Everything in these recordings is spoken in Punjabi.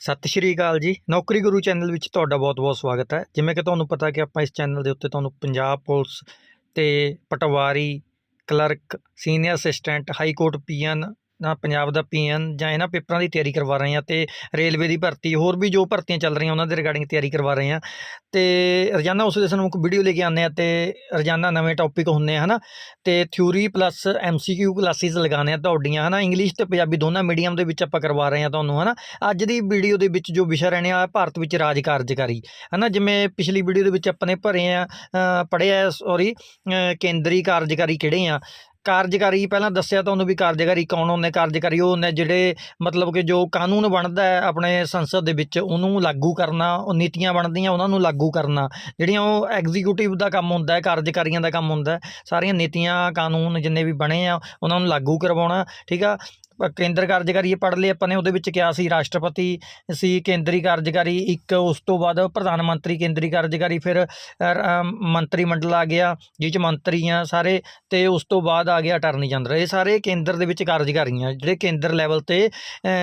ਸਤਿ ਸ਼੍ਰੀ ਅਕਾਲ ਜੀ। ਨੌਕਰੀ ਗੁਰੂ ਚੈਨਲ ਵਿੱਚ ਤੁਹਾਡਾ ਬਹੁਤ-ਬਹੁਤ ਸਵਾਗਤ ਹੈ। ਜਿਵੇਂ ਕਿ ਤੁਹਾਨੂੰ ਪਤਾ ਕਿ ਆਪਾਂ ਇਸ ਚੈਨਲ ਦੇ ਉੱਤੇ ਤੁਹਾਨੂੰ ਪੰਜਾਬ ਪੁਲਿਸ ਤੇ patwari, clerk, senior assistant high court peon ਨਾ ਪੰਜਾਬ ਦਾ ਪੀਐਨ ਜਾਂ ਇਹਨਾਂ ਪੇਪਰਾਂ ਦੀ ਤਿਆਰੀ ਕਰਵਾ ਰਹੇ ਹਾਂ ਤੇ ਰੇਲਵੇ ਦੀ ਭਰਤੀ, ਹੋਰ ਵੀ ਜੋ ਭਰਤੀਆਂ ਚੱਲ ਰਹੀਆਂ ਉਹਨਾਂ ਦੇ ਰਿਗਾਰਡਿੰਗ ਤਿਆਰੀ ਕਰਵਾ ਰਹੇ ਹਾਂ। ਤੇ ਰੋਜ਼ਾਨਾ ਉਸ ਦੇ ਸਾਨੂੰ ਵੀਡੀਓ ਲੈ ਕੇ ਆਉਂਦੇ ਆ ਤੇ ਰੋਜ਼ਾਨਾ ਨਵੇਂ ਟੌਪਿਕ ਹੁੰਦੇ ਆ, ਹਨਾ? ਤੇ ਥਿਊਰੀ ਪਲੱਸ ਐਮਸੀਕਿਊ ਕਲਾਸਿਸ ਲਗਾਉਂਦੇ ਆ ਤੁਹਾਡੀਆਂ, ਹਨਾ? ਇੰਗਲਿਸ਼ ਤੇ ਪੰਜਾਬੀ ਦੋਨਾਂ ਮੀਡੀਅਮ ਦੇ ਵਿੱਚ ਆਪਾਂ ਕਰਵਾ ਰਹੇ ਹਾਂ ਤੁਹਾਨੂੰ, ਹਨਾ? ਅੱਜ ਦੀ ਵੀਡੀਓ ਦੇ ਵਿੱਚ ਜੋ ਵਿਸ਼ਾ ਰਹਿਣੇ ਆ ਭਾਰਤ ਵਿੱਚ ਰਾਜ ਕਾਰਜਕਾਰੀ, ਹਨਾ? ਜਿਵੇਂ ਪਿਛਲੀ ਵੀਡੀਓ ਦੇ ਵਿੱਚ ਆਪਾਂ ਨੇ ਭਰੇ ਆ ਪੜ੍ਹਿਆ ਸੌਰੀ ਕੇਂਦਰੀ ਕਾਰਜਕਾਰੀ ਕਿਹੜੇ ਆ? ਕਾਰਜਕਾਰੀ, ਪਹਿਲਾਂ ਦੱਸਿਆ ਤੁਹਾਨੂੰ ਵੀ ਕਾਰਜਕਾਰੀ ਕੌਣ ਹੁੰਦੇ ਕਾਰਜਕਾਰੀ, ਉਹ ਹੁੰਦੇ ਜਿਹੜੇ ਮਤਲਬ ਕਿ ਜੋ ਕਾਨੂੰਨ ਬਣਦਾ ਹੈ ਆਪਣੇ ਸੰਸਦ ਦੇ ਵਿੱਚ, ਉਹਨੂੰ ਲਾਗੂ ਕਰਨਾ, ਉਹ ਨੀਤੀਆਂ ਬਣਦੀਆਂ, ਉਹਨਾਂ ਨੂੰ ਲਾਗੂ ਕਰਨਾ, ਜਿਹੜੀਆਂ ਉਹ ਐਗਜ਼ੀਕਿਊਟਿਵ ਦਾ ਕੰਮ ਹੁੰਦਾ ਹੈ, ਕਾਰਜਕਾਰੀਆਂ ਦਾ ਕੰਮ ਹੁੰਦਾ ਹੈ, ਸਾਰੀਆਂ ਨੀਤੀਆਂ, ਕਾਨੂੰਨ ਜਿੰਨੇ ਵੀ ਬਣੇ ਆ, ਉਹਨਾਂ ਨੂੰ ਲਾਗੂ ਕਰਵਾਉਣਾ, ਠੀਕ ਆ? ਕੇਂਦਰ ਕਾਰਜਕਾਰੀ ਪੜ੍ਹ ਲਈ ਆਪਾਂ ਨੇ, ਉਹਦੇ ਵਿੱਚ ਕਿਹਾ ਸੀ ਰਾਸ਼ਟਰਪਤੀ, ਸੀ ਕੇਂਦਰੀ ਕਾਰਜਕਾਰੀ, ਇੱਕ ਉਸ ਤੋਂ ਬਾਅਦ ਪ੍ਰਧਾਨ ਮੰਤਰੀ ਕੇਂਦਰੀ ਕਾਰਜਕਾਰੀ, ਫਿਰ ਮੰਤਰੀ ਮੰਡਲ ਆ ਗਿਆ, ਜਿਹ ਚ ਮੰਤਰੀ ਆ ਸਾਰੇ, ਤੇ ਉਸ ਤੋਂ ਬਾਅਦ ਆ ਗਿਆ ਅਟਾਰਨੀ ਜਨਰਲ। ਇਹ ਸਾਰੇ ਕੇਂਦਰ ਦੇ ਵਿੱਚ ਕਾਰਜਕਾਰੀ ਆ ਜਿਹੜੇ ਕੇਂਦਰ ਲੈਵਲ ਤੇ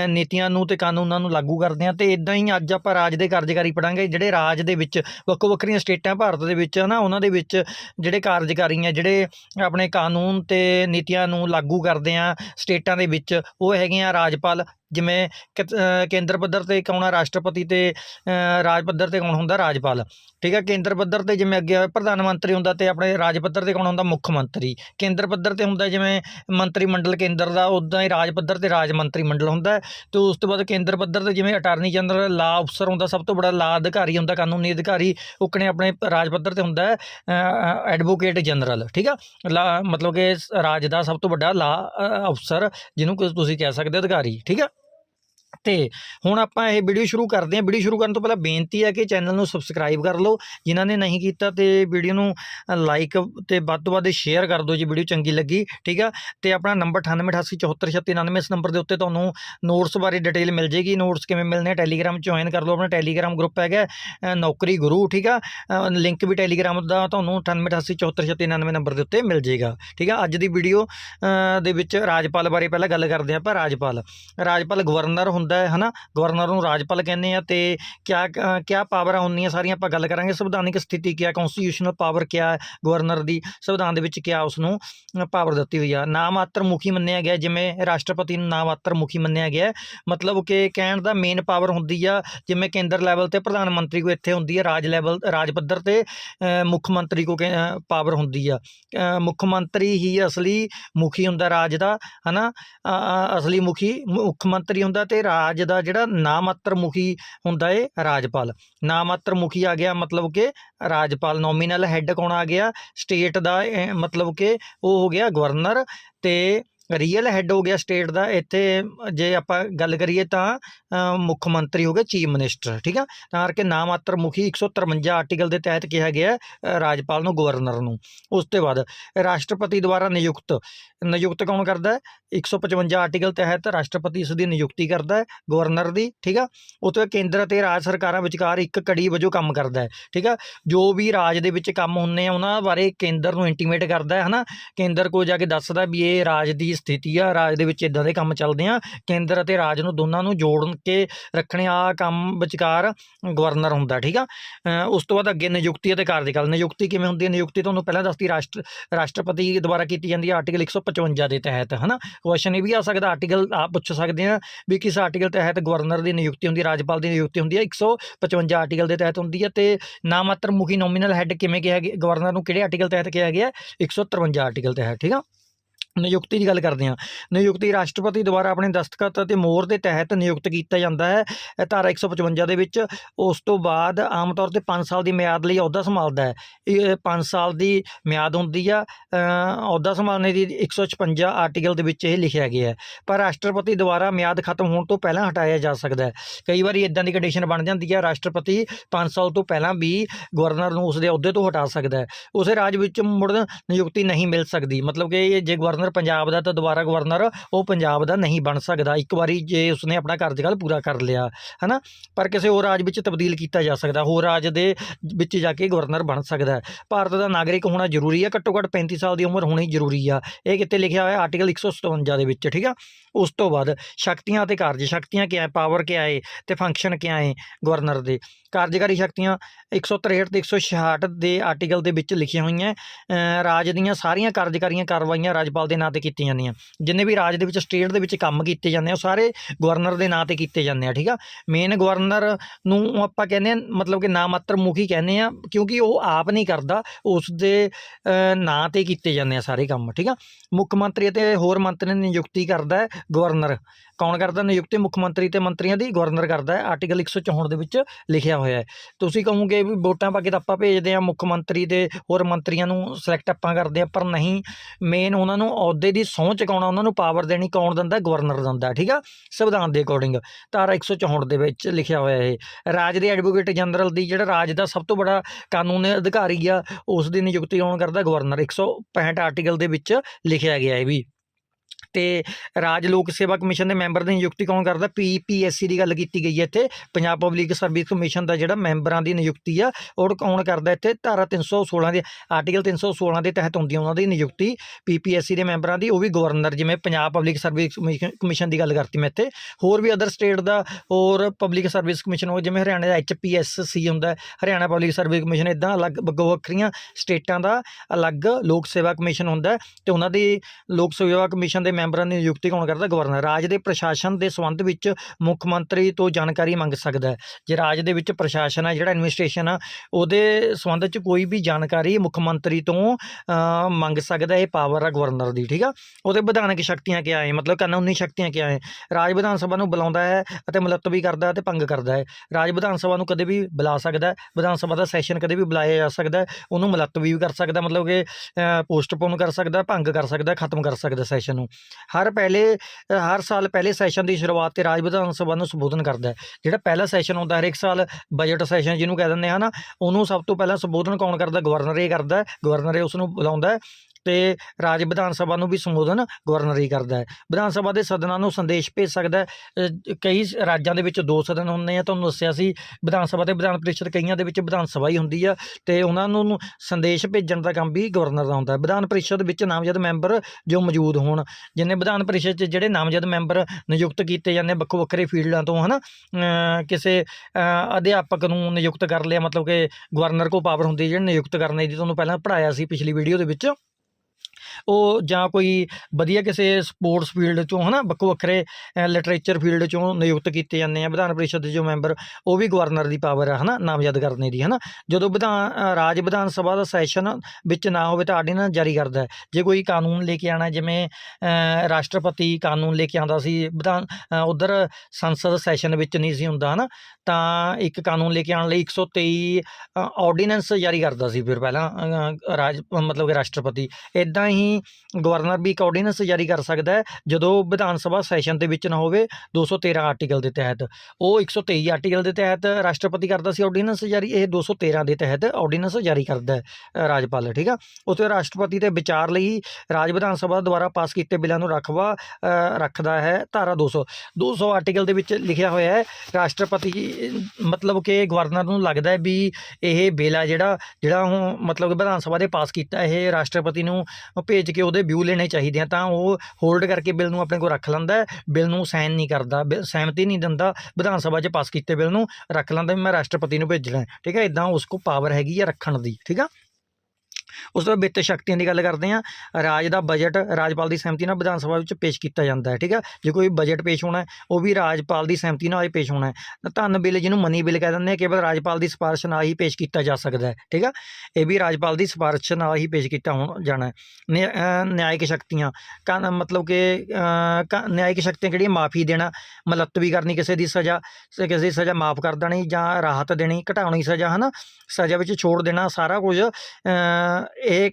ਨੀਤੀਆਂ ਨੂੰ ਤੇ ਕਾਨੂੰਨਾਂ ਨੂੰ ਲਾਗੂ ਕਰਦੇ ਆ, ਤੇ ਇਦਾਂ ਹੀ ਅੱਜ ਆਪਾਂ ਰਾਜ ਦੇ ਕਾਰਜਕਾਰੀ ਪੜਾਂਗੇ, ਜਿਹੜੇ ਰਾਜ ਦੇ ਵਿੱਚ ਵੱਖੋ ਵੱਖਰੀਆਂ ਸਟੇਟਾਂ ਭਾਰਤ ਦੇ ਵਿੱਚ ਨਾ ਉਹਨਾਂ ਦੇ ਵਿੱਚ ਜਿਹੜੇ ਕਾਰਜਕਾਰੀ ਆ, ਜਿਹੜੇ ਆਪਣੇ ਕਾਨੂੰਨ ਤੇ ਨੀਤੀਆਂ ਨੂੰ ਲਾਗੂ ਕਰਦੇ ਆ, ਸਟੇਟਾਂ ਦੇ ਵਿੱਚ ਉਹ ਹੈਗੇ ਆ ਰਾਜਪਾਲ ਜਿਵੇਂ ਕਿ- ਕੇਂਦਰ ਪੱਧਰ ਤੇ ਕੌਣ ਆ ਰਾਸ਼ਟਰਪਤੀ ਤੇ ਰਾਜ ਪੱਧਰ ਤੇ ਕੌਣ ਹੁੰਦਾ? ਰਾਜਪਾਲ। ਠੀਕ ਹੈ ਕੇਂਦਰ ਪੱਧਰ ਤੇ ਜਿਵੇਂ ਅੱਗੇ ਪ੍ਰਧਾਨ ਮੰਤਰੀ ਹੁੰਦਾ ਤੇ ਆਪਣੇ ਰਾਜ ਪੱਧਰ ਤੇ ਕੌਣ ਹੁੰਦਾ? ਮੁੱਖ ਮੰਤਰੀ। ਕੇਂਦਰ ਪੱਧਰ ਤੇ ਹੁੰਦਾ ਜਿਵੇਂ ਮੰਤਰੀ ਮੰਡਲ ਕੇਂਦਰ ਦਾ ਉਦਾਂ ਹੀ ਰਾਜ ਪੱਧਰ ਤੇ ਰਾਜ ਮੰਤਰੀ ਮੰਡਲ ਹੁੰਦਾ। ਹੈ ਤੇ ਉਸ ਤੋਂ ਬਾਅਦ ਕੇਂਦਰ ਪੱਧਰ ਤੇ ਜਿਵੇਂ ਅਟਾਰਨੀ ਜਨਰਲ, ਲਾ ਅਫਸਰ ਹੁੰਦਾ, ਸਭ ਤੋਂ ਬੜਾ ਲਾ ਅਧਿਕਾਰੀ ਹੁੰਦਾ, ਕਾਨੂੰਨੀ ਅਧਿਕਾਰੀ ਉਕਣੇ ਆਪਣੇ ਰਾਜ ਪੱਧਰ ਤੇ ਹੁੰਦਾ? Advocate general. ਠੀਕ ਆ? ਲਾ, ਮਤਲਬ ਕਿ ਰਾਜ ਦਾ ਸਭ ਤੋਂ ਵੱਡਾ ਲਾ ਅਫਸਰ, ਜਿਹਨੂੰ ਕਿ ਤੁਸੀਂ ਕਹਿ ਸਕਦੇ ਅਧਿਕਾਰੀ। ਠੀਕ ਆ? ਤੇ ਹੁਣ ਆਪਾਂ ਇਹ ਵੀਡੀਓ ਸ਼ੁਰੂ ਕਰਦੇ ਹਾਂ। ਵੀਡੀਓ ਸ਼ੁਰੂ ਕਰਨ ਤੋਂ ਪਹਿਲਾਂ ਬੇਨਤੀ ਹੈ ਕਿ ਚੈਨਲ ਨੂੰ ਸਬਸਕ੍ਰਾਈਬ ਕਰ ਲਓ। ਜਿਨ੍ਹਾਂ ਨੇ ਨਹੀਂ ਕੀਤਾ ਤੇ ਵੀਡੀਓ ਨੂੰ ਲਾਈਕ ਤੇ ਵੱਧ ਤੋਂ ਵੱਧ ਸ਼ੇਅਰ ਕਰ ਦਿਓ ਜੇ ਵੀਡੀਓ ਚੰਗੀ ਲੱਗੀ, ਠੀਕ ਆ? ਤੇ ਆਪਣਾ ਨੰਬਰ 9888743699 ਇਸ ਨੰਬਰ ਦੇ ਉੱਤੇ ਤੁਹਾਨੂੰ ਨੋਟਸ ਬਾਰੇ ਡਿਟੇਲ ਮਿਲ ਜੇਗੀ ਨੋਟਸ ਕਿਵੇਂ ਮਿਲਣੇ ਆ? ਟੈਲੀਗ੍ਰਾਮ ਜੁਆਇਨ ਕਰ ਲਓ। ਆਪਣਾ ਟੈਲੀਗ੍ਰਾਮ ਗਰੁੱਪ ਹੈਗਾ ਨੌਕਰੀ ਗੁਰੂ ਠੀਕ ਆ? ਲਿੰਕ ਵੀ ਟੈਲੀਗ੍ਰਾਮ ਦਾ ਤੁਹਾਨੂੰ 9888743699 ਨੰਬਰ ਦੇ ਉੱਤੇ ਮਿਲ ਜੇਗਾ ਠੀਕ ਆ? ਅੱਜ ਦੀ ਵੀਡੀਓ ਦੇ ਵਿੱਚ ਰਾਜਪਾਲ ਬਾਰੇ ਪਹਿਲਾਂ ਗੱਲ ਕਰਦੇ ਹਾਂ ਆਪਾਂ। ਰਾਜਪਾਲ। ਰਾਜਪਾਲ ਗਵਰਨਰ ਹੁੰਦਾ ਹੈ ਹਨਾ ਗਵਰਨਰ ਨੂੰ ਰਾਜਪਾਲ ਕਹਿੰਦੇ ਆ ਤੇ ਕਿਆ ਕਿਆ ਪਾਵਰਾਂ ਹੁੰਦੀਆਂ ਸਾਰੀਆਂ ਆਪਾਂ ਗੱਲ ਕਰਾਂਗੇ ਸੰਵਿਧਾਨਿਕ ਸਥਿਤੀ ਕਿਆ ਕਨਸਟੀਟਿਊਸ਼ਨਲ ਪਾਵਰ ਕਿਆ ਗਵਰਨਰ ਦੀ ਸੰਵਿਧਾਨ ਦੇ ਵਿੱਚ ਕਿਆ ਉਸ ਨੂੰ ਪਾਵਰ ਦਿੱਤੀ ਹੋਈ ਆ। ਨਾਮਾਤਰ ਮੁਖੀ ਮੰਨਿਆ ਗਿਆ ਜਿਵੇਂ ਰਾਸ਼ਟਰਪਤੀ ਨੂੰ ਨਾਮਾਤਰ ਮੁਖੀ ਮੰਨਿਆ ਗਿਆ ਮਤਲਬ ਕਿ ਕਹਿਣ ਦਾ ਮੇਨ ਪਾਵਰ ਹੁੰਦੀ ਆ ਜਿਵੇਂ ਕੇਂਦਰ ਲੈਵਲ ਤੇ ਪ੍ਰਧਾਨ ਮੰਤਰੀ ਕੋ ਇੱਥੇ ਹੁੰਦੀ ਆ ਰਾਜ ਲੈਵਲ ਰਾਜ ਪੱਧਰ ਤੇ ਮੁੱਖ ਮੰਤਰੀ ਕੋ ਪਾਵਰ ਹੁੰਦੀ ਆ। ਮੁੱਖ ਮੰਤਰੀ ਹੀ ਅਸਲੀ ਮੁਖੀ ਹੁੰਦਾ ਰਾਜ ਦਾ ਹਨਾ ਅ, ਅਸਲੀ ਮੁਖੀ ਮੁੱਖ ਮੰਤਰੀ ਹੁੰਦਾ ਤੇ ਰਾਜ ਰਾਜ ਦਾ ਜਿਹੜਾ ਨਾਮਾਤਰ ਮੁਖੀ ਹੁੰਦਾ ਏ ਰਾਜਪਾਲ। ਨਾਮਾਤਰ ਮੁਖੀ ਆ ਗਿਆ ਮਤਲਬ ਕਿ ਰਾਜਪਾਲ ਨੋਮੀਨਲ ਹੈੱਡ ਕੌਣ ਆ ਗਿਆ? ਸਟੇਟ ਦਾ ਮਤਲਬ ਕਿ ਉਹ ਹੋ ਗਿਆ ਗਵਰਨਰ ਤੇ ਰੀਅਲ ਹੈੱਡ ਹੋ ਗਿਆ ਸਟੇਟ ਦਾ। ਇੱਥੇ ਜੇ ਆਪਾਂ ਗੱਲ ਕਰੀਏ ਤਾਂ ਮੁੱਖ ਮੰਤਰੀ ਹੋ ਗਿਆ ਚੀਫ ਮਿਨਿਸਟਰ ਠੀਕ ਆ? ਤਾਂ ਕਰਕੇ ਨਾਮਾਤਰ ਮੁਖੀ 153 ਆਰਟੀਕਲ ਦੇ ਤਹਿਤ ਕਿਹਾ ਗਿਆ ਰਾਜਪਾਲ ਨੂੰ ਗਵਰਨਰ ਨੂੰ। ਉਸ ਤੋਂ ਬਾਅਦ ਰਾਸ਼ਟਰਪਤੀ ਦੁਆਰਾ ਨਿਯੁਕਤ ਨਿਯੁਕਤ ਕੌਣ ਕਰਦਾ ਹੈ? 155 ਆਰਟੀਕਲ ਤਹਿਤ ਰਾਸ਼ਟਰਪਤੀ ਇਸ ਦੀ ਨਿਯੁਕਤੀ ਕਰਦਾ ਹੈ ਗਵਰਨਰ ਦੀ, ਠੀਕ ਆ? ਉਹ ਤੋਂ ਬਾਅਦ ਕੇਂਦਰ ਅਤੇ ਰਾਜ ਸਰਕਾਰਾਂ ਵਿਚਕਾਰ ਇੱਕ ਕੜੀ ਵਜੋਂ ਕੰਮ ਕਰਦਾ ਹੈ, ਠੀਕ ਆ? ਜੋ ਵੀ ਰਾਜ ਦੇ ਵਿੱਚ ਕੰਮ ਹੁੰਦੇ ਆ, ਉਹਨਾਂ ਬਾਰੇ ਕੇਂਦਰ ਨੂੰ ਇੰਟੀਮੇਟ ਕਰਦਾ ਹੈ, ਹਨਾ? ਕੇਂਦਰ ਕੋਲ ਜਾ ਕੇ ਦੱਸਦਾ ਵੀ ਇਹ ਰਾਜ ਦੀ ਸਥਿਤੀ ਆ, ਰਾਜ ਦੇ ਵਿੱਚ ਇਦਾਂ ਦੇ ਕੰਮ ਚੱਲਦੇ ਆ। ਕੇਂਦਰ ਅਤੇ ਰਾਜ ਨੂੰ ਦੋਨਾਂ ਨੂੰ ਜੋੜ ਕੇ ਰੱਖਣੇ ਆ ਕੰਮ ਵਿਚਕਾਰ ਗਵਰਨਰ ਹੁੰਦਾ, ਠੀਕ ਆ? ਉਸ ਤੋਂ ਬਾਅਦ ਅੱਗੇ ਨਿਯੁਕਤੀ ਅਤੇ ਕਾਰਜਕਾਲ। ਨਿਯੁਕਤੀ ਕਿਵੇਂ ਹੁੰਦੀ ਹੈ? ਨਿਯੁਕਤੀ ਤੁਹਾਨੂੰ ਪਹਿਲਾਂ ਦੱਸਤੀ ਰਾਸ਼ਟਰ ਰਾਸ਼ਟਰਪਤੀ ਦੁਆਰਾ ਕੀਤੀ ਜਾਂਦੀ ਹੈ ਆਰਟੀਕਲ 155 ਦੇ ਤਹਿਤ, ਹਨਾ? ਕੁਐਸਚਨ ਇਹ ਵੀ ਆ ਸਕਦਾ ਆਰਟੀਕਲ ਆਪ ਪੁੱਛ ਸਕਦੇ ਆ ਵੀ ਕਿਸ ਆਰਟੀਕਲ ਤਹਿਤ ਗਵਰਨਰ ਦੀ ਨਿਯੁਕਤੀ ਹੁੰਦੀ ਹੈ ਰਾਜਪਾਲ ਦੀ ਨਿਯੁਕਤੀ ਹੁੰਦੀ ਹੈ? 155 ਆਰਟੀਕਲ ਦੇ ਤਹਿਤ ਹੁੰਦੀ ਹੈ ਤੇ ਨਾਮਾਤਰ ਮੁਖੀ ਨੋਮੀਨਲ ਹੈੱਡ ਕਿਵੇਂ ਕਿਹਾ ਗਿਆ ਗਵਰਨਰ ਨੂੰ ਕਿਹੜੇ ਆਰਟੀਕਲ ਤਹਿਤ ਕਿਹਾ ਗਿਆ? 153 ਆਰਟੀਕਲ ਤਹਿਤ, ਠੀਕ ਆ? ਨਿਯੁਕਤੀ ਦੀ ਗੱਲ ਕਰਦੇ ਹਾਂ। ਨਿਯੁਕਤੀ ਰਾਸ਼ਟਰਪਤੀ ਦੁਆਰਾ ਆਪਣੇ ਦਸਤਖਤ ਅਤੇ ਮੋਹਰ ਦੇ ਤਹਿਤ ਨਿਯੁਕਤ ਕੀਤਾ ਜਾਂਦਾ ਹੈ। ਇਹ ਧਾਰਾ 155 ਦੇ ਵਿੱਚ ਉਸ ਤੋਂ ਬਾਅਦ ਆਮ ਤੌਰ ਤੇ 5 ਸਾਲ ਦੀ ਮਿਆਦ ਲਈ ਅਹੁਦਾ ਸੰਭਾਲਦਾ ਹੈ। ਇਹ 5 ਸਾਲ ਦੀ ਮਿਆਦ ਹੁੰਦੀ ਆ ਅਹੁਦਾ ਸੰਭਾਲਣੇ ਦੀ 156 ਆਰਟੀਕਲ ਦੇ ਵਿੱਚ ਇਹ ਲਿਖਿਆ ਗਿਆ ਹੈ। ਪਰ ਰਾਸ਼ਟਰਪਤੀ ਦੁਆਰਾ ਮਿਆਦ ਖਤਮ ਹੋਣ ਤੋਂ ਪਹਿਲਾਂ ਹਟਾਇਆ ਜਾ ਸਕਦਾ ਹੈ। ਕਈ ਵਾਰੀ ਇਦਾਂ ਦੀ ਕੰਡੀਸ਼ਨ ਬਣ ਜਾਂਦੀ ਹੈ ਰਾਸ਼ਟਰਪਤੀ 5 ਸਾਲ ਤੋਂ ਪਹਿਲਾਂ ਵੀ ਗਵਰਨਰ ਨੂੰ ਉਸ ਦੇ ਅਹੁਦੇ ਤੋਂ ਹਟਾ ਸਕਦਾ ਹੈ। ਉਸੇ ਰਾਜ ਵਿੱਚ ਮੁੜ ਨਿਯੁਕਤੀ ਨਹੀਂ ਮਿਲ ਸਕਦੀ। ਮਤਲਬ ਕਿ ਇਹ ਜੇ ਗਵਰਨਰ ਗਵਰਨਰ ਪੰਜਾਬ ਦਾ ਤਾਂ ਦੁਬਾਰਾ ਗਵਰਨਰ ਉਹ ਪੰਜਾਬ ਦਾ ਨਹੀਂ ਬਣ ਸਕਦਾ। ਇੱਕ ਵਾਰੀ ਜੇ ਉਸਨੇ ਆਪਣਾ ਕਾਰਜਕਾਲ ਪੂਰਾ ਕਰ ਲਿਆ, ਹਨਾ? ਪਰ ਕਿਸੇ ਹੋਰ ਰਾਜ ਵਿੱਚ ਤਬਦੀਲ ਕੀਤਾ ਜਾ ਸਕਦਾ। ਹੋਰ ਰਾਜ ਦੇ ਵਿੱਚ ਜਾ ਕੇ ਗਵਰਨਰ ਬਣ ਸਕਦਾ। ਭਾਰਤ ਦਾ ਨਾਗਰਿਕ ਹੋਣਾ ਜ਼ਰੂਰੀ ਹੈ ਘੱਟੋ ਘੱਟ 35 ਸਾਲ ਦੀ ਉਮਰ ਹੋਣੀ ਜ਼ਰੂਰੀ ਆ। ਇਹ ਕਿਤੇ ਲਿਖਿਆ ਹੋਇਆ? ਆਰਟੀਕਲ 157 ਦੇ ਵਿੱਚ, ਠੀਕ ਆ? ਉਸ ਤੋਂ ਬਾਅਦ ਸ਼ਕਤੀਆਂ ਅਤੇ ਕਾਰਜ। ਸ਼ਕਤੀਆਂ ਕੀ ਹੈ? ਪਾਵਰ ਕੀ ਹੈ? ਤੇ ਫੰਕਸ਼ਨ ਕੀ ਹੈ ਗਵਰਨਰ ਦੇ? ਕਾਰਜਕਾਰੀ ਸ਼ਕਤੀਆਂ 163 ਤੇ 166 ਦੇ ਆਰਟੀਕਲ ਦੇ ਵਿੱਚ ਲਿਖੀਆਂ ਹੋਈਆਂ। ਰਾਜ ਦੀਆਂ ਸਾਰੀਆਂ ਕਾਰਜਕਾਰੀਆਂ, ਕਾਰਵਾਈਆਂ ਰਾਜਪਾਲ ਦੇ ਨਾਂ ਤੇ ਕੀਤੀਆਂ ਜਾਂਦੀਆਂ। ਜਿੰਨੇ ਵੀ ਰਾਜ ਦੇ ਵਿੱਚ ਸਟੇਟ ਦੇ ਵਿੱਚ ਕੰਮ ਕੀਤੇ ਜਾਂਦੇ ਆ, ਉਹ ਸਾਰੇ ਗਵਰਨਰ ਦੇ ਨਾਂ ਤੇ ਕੀਤੇ ਜਾਂਦੇ ਆ, ਠੀਕ ਆ? ਮੇਨ ਗਵਰਨਰ ਨੂੰ ਆਪਾਂ ਕਹਿੰਦੇ ਆ, ਮਤਲਬ ਕਿ ਨਾਮਾਤਰ ਮੁਖੀ ਕਹਿੰਦੇ ਆ, ਕਿਉਂਕਿ ਉਹ ਆਪ ਨਹੀਂ ਕਰਦਾ, ਉਸ ਦੇ ਨਾਂ ਤੇ ਕੀਤੇ ਜਾਂਦੇ ਆ ਸਾਰੇ ਕੰਮ, ਠੀਕ ਆ? ਮੁੱਖ ਮੰਤਰੀ ਅਤੇ ਹੋਰ ਮੰਤਰੀ ਦੀ ਨਿਯੁਕਤੀ ਕਰਦਾ ਹੈ ਗਵਰਨਰ ਕੌਣ ਕਰਦਾ? ਨਿਯੁਕਤੀ ਮੁੱਖ ਮੰਤਰੀ ਤੇ ਮੰਤਰੀਆਂ ਦੀ ਗਵਰਨਰ ਕਰਦਾ ਹੈ। ਆਰਟੀਕਲ 164 ਦੇ ਵਿੱਚ ਲਿਖਿਆ ਹੋਇਆ ਹੈ। ਤੁਸੀਂ ਕਹੋਗੇ ਵੀ ਵੋਟਾਂ ਪਾ ਕੇ ਤਾਂ ਆਪਾਂ ਭੇਜਦੇ ਆ ਮੁੱਖ ਮੰਤਰੀ ਤੇ ਹੋਰ ਮੰਤਰੀਆਂ ਨੂੰ ਸਿਲੈਕਟ ਆਪਾਂ ਕਰਦੇ ਆ ਪਰ ਨਹੀਂ। ਮੇਨ ਉਹਨਾਂ ਨੂੰ ਅਹੁਦੇ ਦੀ ਸਹੁੰ ਚੁਕਾਉਣਾ, ਉਹਨਾਂ ਨੂੰ ਪਾਵਰ ਦੇਣੀ ਕੌਣ ਦਿੰਦਾ? ਗਵਰਨਰ ਦਿੰਦਾ, ਠੀਕ ਆ? ਸੰਵਿਧਾਨ ਦੇ ਅਕੋਰਡਿੰਗ ਧਾਰਾ 164 ਦੇ ਵਿੱਚ ਲਿਖਿਆ ਹੋਇਆ ਇਹ। ਰਾਜ ਦੇ ਐਡਵੋਕੇਟ ਜਨਰਲ ਦੀ ਜਿਹੜਾ ਰਾਜ ਦਾ ਸਭ ਤੋਂ ਬੜਾ ਕਾਨੂੰਨ ਅਧਿਕਾਰੀ ਆ, ਉਸ ਦੀ ਨਿਯੁਕਤੀ ਕੌਣ ਕਰਦਾ? ਗਵਰਨਰ। 165 ਆਰਟੀਕਲ ਦੇ ਵਿੱਚ ਲਿਖਿਆ ਗਿਆ ਹੈ ਵੀ। ਤੇ ਰਾਜ ਲੋਕ ਸੇਵਾ ਕਮਿਸ਼ਨ ਦੇ ਮੈਂਬਰ ਦੀ ਨਿਯੁਕਤੀ ਕੌਣ ਕਰਦਾ? ਪੀਪੀਐਸਸੀ ਦੀ ਗੱਲ ਕੀਤੀ ਗਈ ਹੈ ਇੱਥੇ। ਪੰਜਾਬ ਪਬਲਿਕ ਸਰਵਿਸ ਕਮਿਸ਼ਨ ਦਾ ਜਿਹੜਾ ਮੈਂਬਰਾਂ ਦੀ ਨਿਯੁਕਤੀ ਆ, ਉਹ ਕੌਣ ਕਰਦਾ ਇੱਥੇ? ਧਾਰਾ 316 ਦੇ ਆਰਟੀਕਲ 316 ਦੇ ਤਹਿਤ ਹੁੰਦੀ ਆ ਉਹਨਾਂ ਦੀ ਨਿਯੁਕਤੀ। ਪੀਪੀਐਸਸੀ ਦੇ ਮੈਂਬਰਾਂ ਦੀ, ਉਹ ਵੀ ਗਵਰਨਰ ਜਿਵੇਂ ਪੰਜਾਬ ਪਬਲਿਕ ਸਰਵਿਸ ਕਮਿਸ਼ਨ ਦੀ ਗੱਲ ਕਰਤੀ ਮੈਂ ਇੱਥੇ। ਹੋਰ ਵੀ ਅਦਰ ਸਟੇਟ ਦਾ ਹੋਰ ਪਬਲਿਕ ਸਰਵਿਸ ਕਮਿਸ਼ਨ ਹੋ ਜਿਵੇਂ ਹਰਿਆਣਾ ਦਾ ਐਚਪੀਐਸਸੀ ਹੁੰਦਾ, ਹਰਿਆਣਾ ਪਬਲਿਕ ਸਰਵਿਸ ਕਮਿਸ਼ਨ ਇਦਾਂ ਅਲੱਗ ਵੱਖੋ ਵੱਖਰੀਆਂ ਸਟੇਟਾਂ ਦਾ ਅਲੱਗ ਲੋਕ ਸੇਵਾ ਕਮਿਸ਼ਨ ਹੁੰਦਾ ਹੈ ਤੇ ਉਹਨਾਂ ਦੀ ਲੋਕ ਸੇਵਾ ਕਮਿਸ਼ਨ ਦੇ ਮੈਂਬਰਾਂ ਦੀ ਨਿਯੁਕਤੀ ਕੌਣ ਕਰਦਾ? ਗਵਰਨਰ ਰਾਜ ਦੇ ਪ੍ਰਸ਼ਾਸਨ ਦੇ ਸੰਬੰਧ ਵਿੱਚ ਮੁੱਖ ਮੰਤਰੀ ਤੋਂ ਜਾਣਕਾਰੀ ਮੰਗ ਸਕਦਾ ਹੈ। ਜੇ ਰਾਜ ਦੇ ਵਿੱਚ ਪ੍ਰਸ਼ਾਸਨ ਹੈ ਜਿਹੜਾ ਐਡਮਿਨਿਸਟ੍ਰੇਸ਼ਨ ਆ, ਉਹਦੇ ਸੰਬੰਧ 'ਚ ਕੋਈ ਵੀ ਜਾਣਕਾਰੀ ਮੁੱਖ ਮੰਤਰੀ ਤੋਂ ਮੰਗ ਸਕਦਾ ਇਹ ਪਾਵਰ ਆ ਗਵਰਨਰ ਦੀ, ਠੀਕ ਆ? ਉਹਦੇ ਵਿਧਾਨਕ ਸ਼ਕਤੀਆਂ ਕਿਆ ਹੈ? ਮਤਲਬ ਕਾਨੂੰਨੀ ਸ਼ਕਤੀਆਂ ਕਿਆ ਹੈ? ਰਾਜ ਵਿਧਾਨ ਸਭਾ ਨੂੰ ਬੁਲਾਉਂਦਾ ਹੈ ਅਤੇ ਮੁਲਤਵੀ ਕਰਦਾ ਹੈ ਤੇ ਭੰਗ ਕਰਦਾ ਹੈ। ਰਾਜ ਵਿਧਾਨ ਸਭਾ ਨੂੰ ਕਦੇ ਵੀ ਬੁਲਾ ਸਕਦਾ ਹੈ। ਵਿਧਾਨ ਸਭਾ ਦਾ ਸੈਸ਼ਨ ਕਦੇ ਵੀ ਬੁਲਾਇਆ ਜਾ ਸਕਦਾ ਹੈ। ਉਹਨੂੰ ਮੁਲਤਵੀ ਵੀ ਕਰ ਸਕਦਾ ਮਤਲਬ ਕਿ ਪੋਸਟਪੋਨ ਕਰ ਸਕਦਾ, ਭੰਗ ਕਰ ਸਕਦਾ, ਖਤਮ ਕਰ ਸਕਦਾ ਸੈਸ਼ਨ ਨੂੰ। ਹਰ ਪਹਿਲੇ ਹਰ ਸਾਲ ਪਹਿਲੇ ਸੈਸ਼ਨ ਦੀ ਸ਼ੁਰੂਆਤ ਤੇ ਰਾਜ ਵਿਧਾਨ ਸਭਾ ਨੂੰ ਸੰਬੋਧਨ ਕਰਦਾ ਹੈ। ਜਿਹੜਾ ਪਹਿਲਾ ਸੈਸ਼ਨ ਹੁੰਦਾ, ਹਰੇਕ ਸਾਲ ਬਜਟ ਸੈਸ਼ਨ ਜਿਹਨੂੰ ਕਹਿ ਦਿੰਦੇ ਹਨ ਉਹਨੂੰ ਸਭ ਤੋਂ ਪਹਿਲਾਂ ਸੰਬੋਧਨ ਕੌਣ ਕਰਦਾ? ਗਵਰਨਰ ਇਹ ਕਰਦਾ ਗਵਰਨਰ ਹੀ ਉਸ ਨੂੰ ਬੁਲਾਉਂਦਾ ਹੈ। ਤੇ ਰਾਜ ਵਿਧਾਨ ਸਭਾ ਨੂੰ ਵੀ ਸੰਬੋਧਨ ਗਵਰਨਰ ਹੀ ਕਰਦਾ ਹੈ। ਵਿਧਾਨ ਸਭਾ ਦੇ ਸਦਨਾਂ ਨੂੰ ਸੰਦੇਸ਼ ਭੇਜ ਸਕਦਾ ਹੈ। ਕਈ ਸ- ਰਾਜਾਂ ਦੇ ਵਿੱਚ ਦੋ ਸਦਨ ਹੁੰਦੇ ਆ ਤੁਹਾਨੂੰ ਦੱਸਿਆ ਸੀ। ਵਿਧਾਨ ਸਭਾ ਤੇ ਵਿਧਾਨ ਪ੍ਰੀਸ਼ਦ ਕਈਆਂ ਦੇ ਵਿੱਚ ਵਿਧਾਨ ਸਭਾ ਹੀ ਹੁੰਦੀ ਆ ਤੇ ਉਹਨਾਂ ਨੂੰ ਸੰਦੇਸ਼ ਭੇਜਣ ਦਾ ਕੰਮ ਵੀ ਗਵਰਨਰ ਦਾ ਹੁੰਦਾ ਹੈ। ਵਿਧਾਨ ਪ੍ਰੀਸ਼ਦ ਵਿੱਚ ਨਾਮਜ਼ਦ ਮੈਂਬਰ ਜੋ ਮੌਜੂਦ ਹੋਣ ਜਿੰਨੇ ਵਿਧਾਨ ਪ੍ਰੀਸ਼ਦ 'ਚ ਜਿਹੜੇ ਨਾਮਜ਼ਦ ਮੈਂਬਰ ਨਿਯੁਕਤ ਕੀਤੇ ਜਾਂਦੇ ਵੱਖੋ ਵੱਖਰੇ ਫੀਲਡਾਂ ਤੋਂ ਹਨਾ ਅ, ਕਿਸੇ ਅਧਿਆਪਕ ਨੂੰ ਨਿਯੁਕਤ ਕਰ ਲਿਆ ਮਤਲਬ ਕਿ ਗਵਰਨਰ ਕੋਲ ਪਾਵਰ ਹੁੰਦੀ ਹੈ ਜਿਹੜੀ ਨਿਯੁਕਤ ਕਰਨੇ ਦੀ ਤੁਹਾਨੂੰ ਪਹਿਲਾਂ ਪੜਾਇਆ ਸੀ ਪਿਛਲੀ ਵੀਡੀਓ ਦੇ ਵਿੱਚ। ਉਹ ਜਾਂ ਕੋਈ ਵਧੀਆ ਕਿਸੇ ਸਪੋਰਟਸ ਫੀਲਡ ਚੋਂ ਹਨਾ, ਵੱਖੋ ਵੱਖਰੇ ਲਿਟਰੇਚਰ ਫੀਲਡ ਚੋਂ ਨਿਯੁਕਤ ਕੀਤੇ ਜਾਂਦੇ ਆ ਵਿਧਾਨ ਪਰਿਸ਼ਦ ਦੇ ਜੋ ਮੈਂਬਰ ਉਹ ਵੀ ਗਵਰਨਰ ਦੀ ਪਾਵਰ ਹੈ ਹਨਾ ਨਾਮਜ਼ਦ ਕਰਨੇ ਦੀ ਹਨਾ। ਜਦੋਂ ਵਿਧਾਨ ਰਾਜ ਵਿਧਾਨ ਸਭਾ ਦਾ ਸੈਸ਼ਨ ਵਿੱਚ ਨਾ ਹੋਵੇ ਤਾਂ ਆਰਡੀਨੈਂਸ ਜਾਰੀ ਕਰਦਾ ਜੇ ਕੋਈ ਕਾਨੂੰਨ ਲੈ ਕੇ ਆਣਾ ਜਿਵੇਂ ਰਾਸ਼ਟਰਪਤੀ ਕਾਨੂੰਨ ਲੈ ਕੇ ਆਉਂਦਾ ਸੀ, ਵਿਧਾਨ ਉਧਰ ਸੰਸਦ ਸੈਸ਼ਨ ਵਿੱਚ ਨਹੀਂ ਸੀ ਹੁੰਦਾ ਹਨਾ, ਤਾਂ ਇੱਕ ਕਾਨੂੰਨ ਲੈ ਕੇ ਆਉਣ ਲਈ 123 ਆਰਡੀਨੈਂਸ ਜਾਰੀ ਕਰਦਾ ਸੀ ਫਿਰ ਪਹਿਲਾਂ ਰਾਜ, ਮਤਲਬ ਕਿ ਰਾਸ਼ਟਰਪਤੀ। ਇਦਾਂ ਹੀ ਗਵਰਨਰ ਵੀ ਇੱਕ ਆਰਡੀਨੈਂਸ ਜਾਰੀ ਕਰ ਸਕਦਾ ਹੈ, ਜਦੋਂ ਵਿਧਾਨ ਸਭਾ ਸੈਸ਼ਨ ਦੇ ਵਿੱਚ ਨਾ ਹੋਵੇ 213 ਆਰਟੀਕਲ ਦੇ ਤਹਿਤ। ਉਹ 123 ਆਰਟੀਕਲ ਦੇ ਤਹਿਤ ਰਾਸ਼ਟਰਪਤੀ ਕਰਦਾ ਸੀ ਆਰਡੀਨੈਂਸ ਜਾਰੀ, ਇਹ 213 ਦੇ ਤਹਿਤ ਆਰਡੀਨੈਂਸ ਜਾਰੀ ਕਰਦਾ ਹੈ ਰਾਜਪਾਲ, ਠੀਕ ਆ? ਉੱਥੇ ਰਾਸ਼ਟਰਪਤੀ ਦੇ ਵਿਚਾਰ ਲਈ ਰਾਜ ਵਿਧਾਨ ਸਭਾ ਦੁਆਰਾ ਪਾਸ ਕੀਤੇ ਬਿੱਲਾਂ ਨੂੰ ਰਖਵਾ ਰੱਖਦਾ ਹੈ ਧਾਰਾ 200 200 ਆਰਟੀਕਲ ਦੇ ਵਿੱਚ ਲਿਖਿਆ ਹੋਇਆ ਹੈ, ਰਾਸ਼ਟਰਪਤੀ, ਮਤਲਬ ਕਿ ਗਵਰਨਰ ਨੂੰ ਲੱਗਦਾ ਹੈ ਵੀ ਇਹ ਬਿੱਲ ਆ ਜਿਹੜਾ ਜਿਹੜਾ ਉਹ ਮਤਲਬ ਵਿਧਾਨ ਸਭਾ ਦੇ ਪਾਸ ਕੀਤਾ, ਇਹ ਰਾਸ਼ਟਰਪਤੀ ਨੂੰ ਭੇਜ ਕੇ ਉਹਦੇ ਵਿਊ ਲੈਣੇ ਚਾਹੀਦੇ ਆ ਤਾਂ ਉਹ ਹੋਲਡ ਕਰਕੇ ਬਿੱਲ ਨੂੰ ਆਪਣੇ ਕੋਲ ਰੱਖ ਲੈਂਦਾ, ਬਿੱਲ ਨੂੰ ਸਾਈਨ ਨਹੀਂ ਕਰਦਾ, ਬਿੱਲ- ਸਹਿਮਤੀ ਨਹੀਂ ਦਿੰਦਾ, ਵਿਧਾਨ ਸਭਾ 'ਚ ਪਾਸ ਕੀਤੇ ਬਿੱਲ ਨੂੰ ਰੱਖ ਲੈਂਦਾ ਵੀ ਮੈਂ ਰਾਸ਼ਟਰਪਤੀ ਨੂੰ ਭੇਜਣਾ ਹੈ। ਠੀਕ ਹੈ ਇਦਾਂ ਉਸ ਕੋ ਪਾਵਰ ਹੈਗੀ ਆ ਰੱਖਣ ਦੀ। ਠੀਕ ਆ? ਉਸ ਤੋਂ ਬਾਅਦ ਵਿੱਤ ਸ਼ਕਤੀਆਂ ਦੀ ਗੱਲ ਕਰਦੇ ਹਾਂ ਰਾਜ ਦਾ ਬਜਟ ਰਾਜਪਾਲ ਦੀ ਸਹਿਮਤੀ ਨਾਲ ਵਿਧਾਨ ਸਭਾ ਵਿੱਚ ਪੇਸ਼ ਕੀਤਾ ਜਾਂਦਾ ਹੈ ਠੀਕ ਹੈ? ਜੇ ਕੋਈ ਬਜਟ ਪੇਸ਼ ਹੋਣਾ ਹੈ ਉਹ ਵੀ ਰਾਜਪਾਲ ਦੀ ਸਹਿਮਤੀ ਨਾਲ ਹੀ ਪੇਸ਼ ਹੋਣਾ ਹੈ। ਧਨ ਬਿੱਲ ਜਿਹਨੂੰ ਮਨੀ ਬਿੱਲ ਕਹਿ ਦਿੰਦੇ ਆ ਕੇਵਲ ਰਾਜਪਾਲ ਦੀ ਸਿਫਾਰਿਸ਼ ਨਾਲ ਹੀ ਪੇਸ਼ ਕੀਤਾ ਜਾ ਸਕਦਾ ਹੈ ਠੀਕ ਹੈ? ਇਹ ਵੀ ਰਾਜਪਾਲ ਦੀ ਸਿਫਾਰਿਸ਼ ਨਾਲ ਹੀ ਪੇਸ਼ ਕੀਤਾ ਹੋਣ ਜਾਣਾ ਹੈ। ਨਿਆ- ਨਿਆਇਕ ਸ਼ਕਤੀਆਂ ਕਾ ਮਤਲਬ ਕਿ ਅ, ਨਿਆਇਕ ਸ਼ਕਤੀਆਂ ਕਿਹੜੀਆਂ? ਮਾਫੀ ਦੇਣਾ ਮਲਤਵੀ ਕਰਨੀ ਕਿਸੇ ਦੀ ਸਜ਼ਾ ਕਿਸੇ ਦੀ ਸਜ਼ਾ ਮਾਫ ਕਰ ਦੇਣੀ ਜਾਂ ਰਾਹਤ ਦੇਣੀ ਘਟਾਉਣੀ ਸਜ਼ਾ ਹਨਾ? ਸਜ਼ਾ ਵਿੱਚ ਛੋੜ ਦੇਣਾ ਸਾਰਾ ਕੁਝ ਇਹ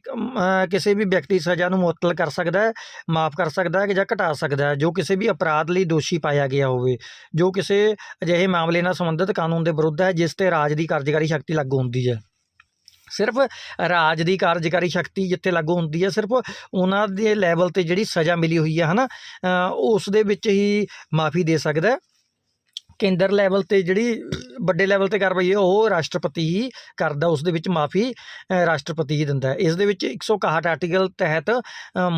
ਕਿਸੇ ਵੀ ਵਿਅਕਤੀ ਸਜ਼ਾ ਨੂੰ ਮੁਅੱਤਲ ਕਰ ਸਕਦਾ ਹੈ, ਮਾਫ ਕਰ ਸਕਦਾ ਹੈ ਜਾਂ ਘਟਾ ਸਕਦਾ ਹੈ, ਜੋ ਕਿਸੇ ਵੀ ਅਪਰਾਧ ਲਈ ਦੋਸ਼ੀ ਪਾਇਆ ਗਿਆ ਹੋਵੇ, ਜੋ ਕਿਸੇ ਅਜਿਹੇ ਮਾਮਲੇ ਨਾਲ ਸੰਬੰਧਿਤ ਕਾਨੂੰਨ ਦੇ ਵਿਰੁੱਧ ਹੈ, ਜਿਸ ਤੇ ਰਾਜ ਦੀ ਕਾਰਜਕਾਰੀ ਸ਼ਕਤੀ ਲਾਗੂ ਹੁੰਦੀ ਹੈ। ਸਿਰਫ ਰਾਜ ਦੀ ਕਾਰਜਕਾਰੀ ਸ਼ਕਤੀ ਜਿੱਥੇ ਲਾਗੂ ਹੁੰਦੀ ਹੈ, ਸਿਰਫ ਉਹਨਾਂ ਦੇ ਲੈਵਲ ਤੇ ਜਿਹੜੀ ਸਜ਼ਾ ਮਿਲੀ ਹੋਈ ਹੈ, ਹਨਾ ਉਸ ਦੇ ਵਿੱਚ ਹੀ ਮਾਫੀ ਦੇ ਸਕਦਾ ਕੇਂਦਰ ਲੈਵਲ ਤੇ ਜਿਹੜੀ, ਵੱਡੇ ਲੈਵਲ ਤੇ ਕਾਰਵਾਈ ਹੈ, ਉਹ ਰਾਸ਼ਟਰਪਤੀ ਹੀ ਕਰਦਾ, ਉਸ ਦੇ ਵਿੱਚ ਮਾਫੀ ਰਾਸ਼ਟਰਪਤੀ ਹੀ ਦਿੰਦਾ ਇਸ ਦੇ ਵਿੱਚ 161 ਆਰਟੀਕਲ ਤਹਿਤ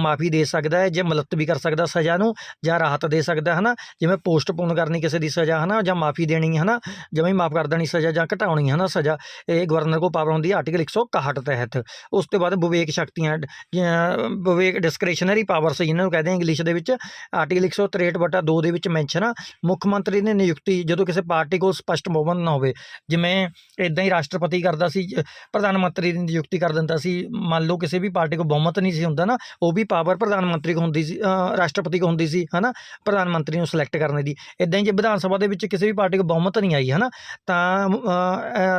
ਮਾਫੀ ਦੇ ਸਕਦਾ ਹੈ, ਜੇ ਮੁਲਤਵੀ ਵੀ ਕਰ ਸਕਦਾ ਸਜ਼ਾ ਨੂੰ, ਜਾਂ ਰਾਹਤ ਦੇ ਸਕਦਾ ਹੈ ਨਾ ਜਿਵੇਂ ਪੋਸਟਪੋਨ ਕਰਨੀ ਕਿਸੇ ਦੀ ਸਜ਼ਾ ਹੈ ਨਾ ਜਾਂ ਮਾਫੀ ਦੇਣੀ ਹੈ ਨਾ ਜਿਵੇਂ ਮਾਫ ਕਰ ਦੇਣੀ ਸਜ਼ਾ ਜਾਂ ਘਟਾਉਣੀ ਹੈ ਨਾ ਸਜ਼ਾ, ਇਹ ਗਵਰਨਰ ਕੋਲ ਪਾਵਰ ਹੁੰਦੀ ਹੈ ਆਰਟੀਕਲ 161 ਤਹਿਤ। ਉਸ ਤੋਂ ਬਾਅਦ ਵਿਵੇਕ ਸ਼ਕਤੀਆਂ, ਜਾਂ ਵਿਵੇਕ ਡਿਸਕ੍ਰਿਸ਼ਨਰੀ ਪਾਵਰਸ ਜਿਹਨਾਂ ਨੂੰ ਕਹਿੰਦੇ ਆ ਇੰਗਲਿਸ਼ ਦੇ ਵਿੱਚ ਆਰਟੀਕਲ 163 ਬਟਾ 2 ਦੇ ਵਿੱਚ ਮੈਂਸ਼ਨ ਆ, ਮੁੱਖ ਮੰਤਰੀ ਨੇ ਨਿਯੁਕਤੀ ਜਦੋਂ ਕਿਸੇ ਪਾਰਟੀ ਕੋਲ ਸਪਸ਼ਟ ਬਹੁਮਤ ਨਾ ਹੋਵੇ ਜਿਵੇਂ ਇਦਾਂ ਹੀ ਰਾਸ਼ਟਰਪਤੀ ਕਰਦਾ ਸੀ ਪ੍ਰਧਾਨ ਮੰਤਰੀ ਦੀ ਨਿਯੁਕਤੀ ਕਰ ਦਿੰਦਾ ਸੀ ਮੰਨ ਲਓ ਕਿਸੇ ਵੀ ਪਾਰਟੀ ਕੋਲ ਬਹੁਮਤ ਨਹੀਂ ਸੀ ਹੁੰਦਾ ਨਾ ਉਹ ਵੀ ਪਾਵਰ ਪ੍ਰਧਾਨ ਮੰਤਰੀ ਕੋ ਹੁੰਦੀ ਸੀ ਰਾਸ਼ਟਰਪਤੀ ਕੋ ਹੁੰਦੀ ਸੀ ਹਨਾ ਪ੍ਰਧਾਨ ਮੰਤਰੀ ਨੂੰ ਸਿਲੈਕਟ ਕਰਨ ਦੀ। ਇਦਾਂ ਹੀ ਜੇ ਵਿਧਾਨ ਸਭਾ ਦੇ ਵਿੱਚ ਕਿਸੇ ਵੀ ਪਾਰਟੀ ਕੋ ਬਹੁਮਤ ਨਹੀਂ ਆਈ ਹਨਾ ਤਾਂ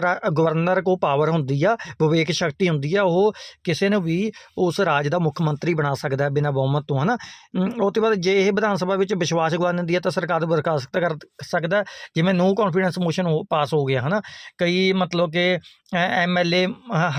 ਰਾ- ਗਵਰਨਰ ਕੋ ਪਾਵਰ ਹੁੰਦੀ ਆ ਵਿਵੇਕ ਸ਼ਕਤੀ ਹੁੰਦੀ ਆ ਉਹ ਕਿਸੇ ਨੂੰ ਵੀ ਉਸ ਰਾਜ ਦਾ ਮੁੱਖ ਮੰਤਰੀ ਬਣਾ ਸਕਦਾ ਬਿਨਾਂ ਬਹੁਮਤ ਤੋਂ ਹਨਾ। ਅਮ, ਉਹ ਤੋਂ ਬਾਅਦ ਜੇ ਇਹ ਵਿਧਾਨ ਸਭਾ ਵਿੱਚ ਵਿਸ਼ਵਾਸ ਗਵਾ ਦਿੰਦੀ ਹੈ ਤਾਂ ਸਰਕਾਰ ਬਰਖਾਸਤ ਕਰ ਸਕਦਾ ਜਿਵੇਂ ਨੋ ਕੌਨਫੀਡੈਂਸ ਮੋਸ਼ਨ ਪਾਸ ਹੋ ਗਿਆ, ਹਨਾ? ਕਈ ਮਤਲਬ ਕਿ ਐਮਐਲਏ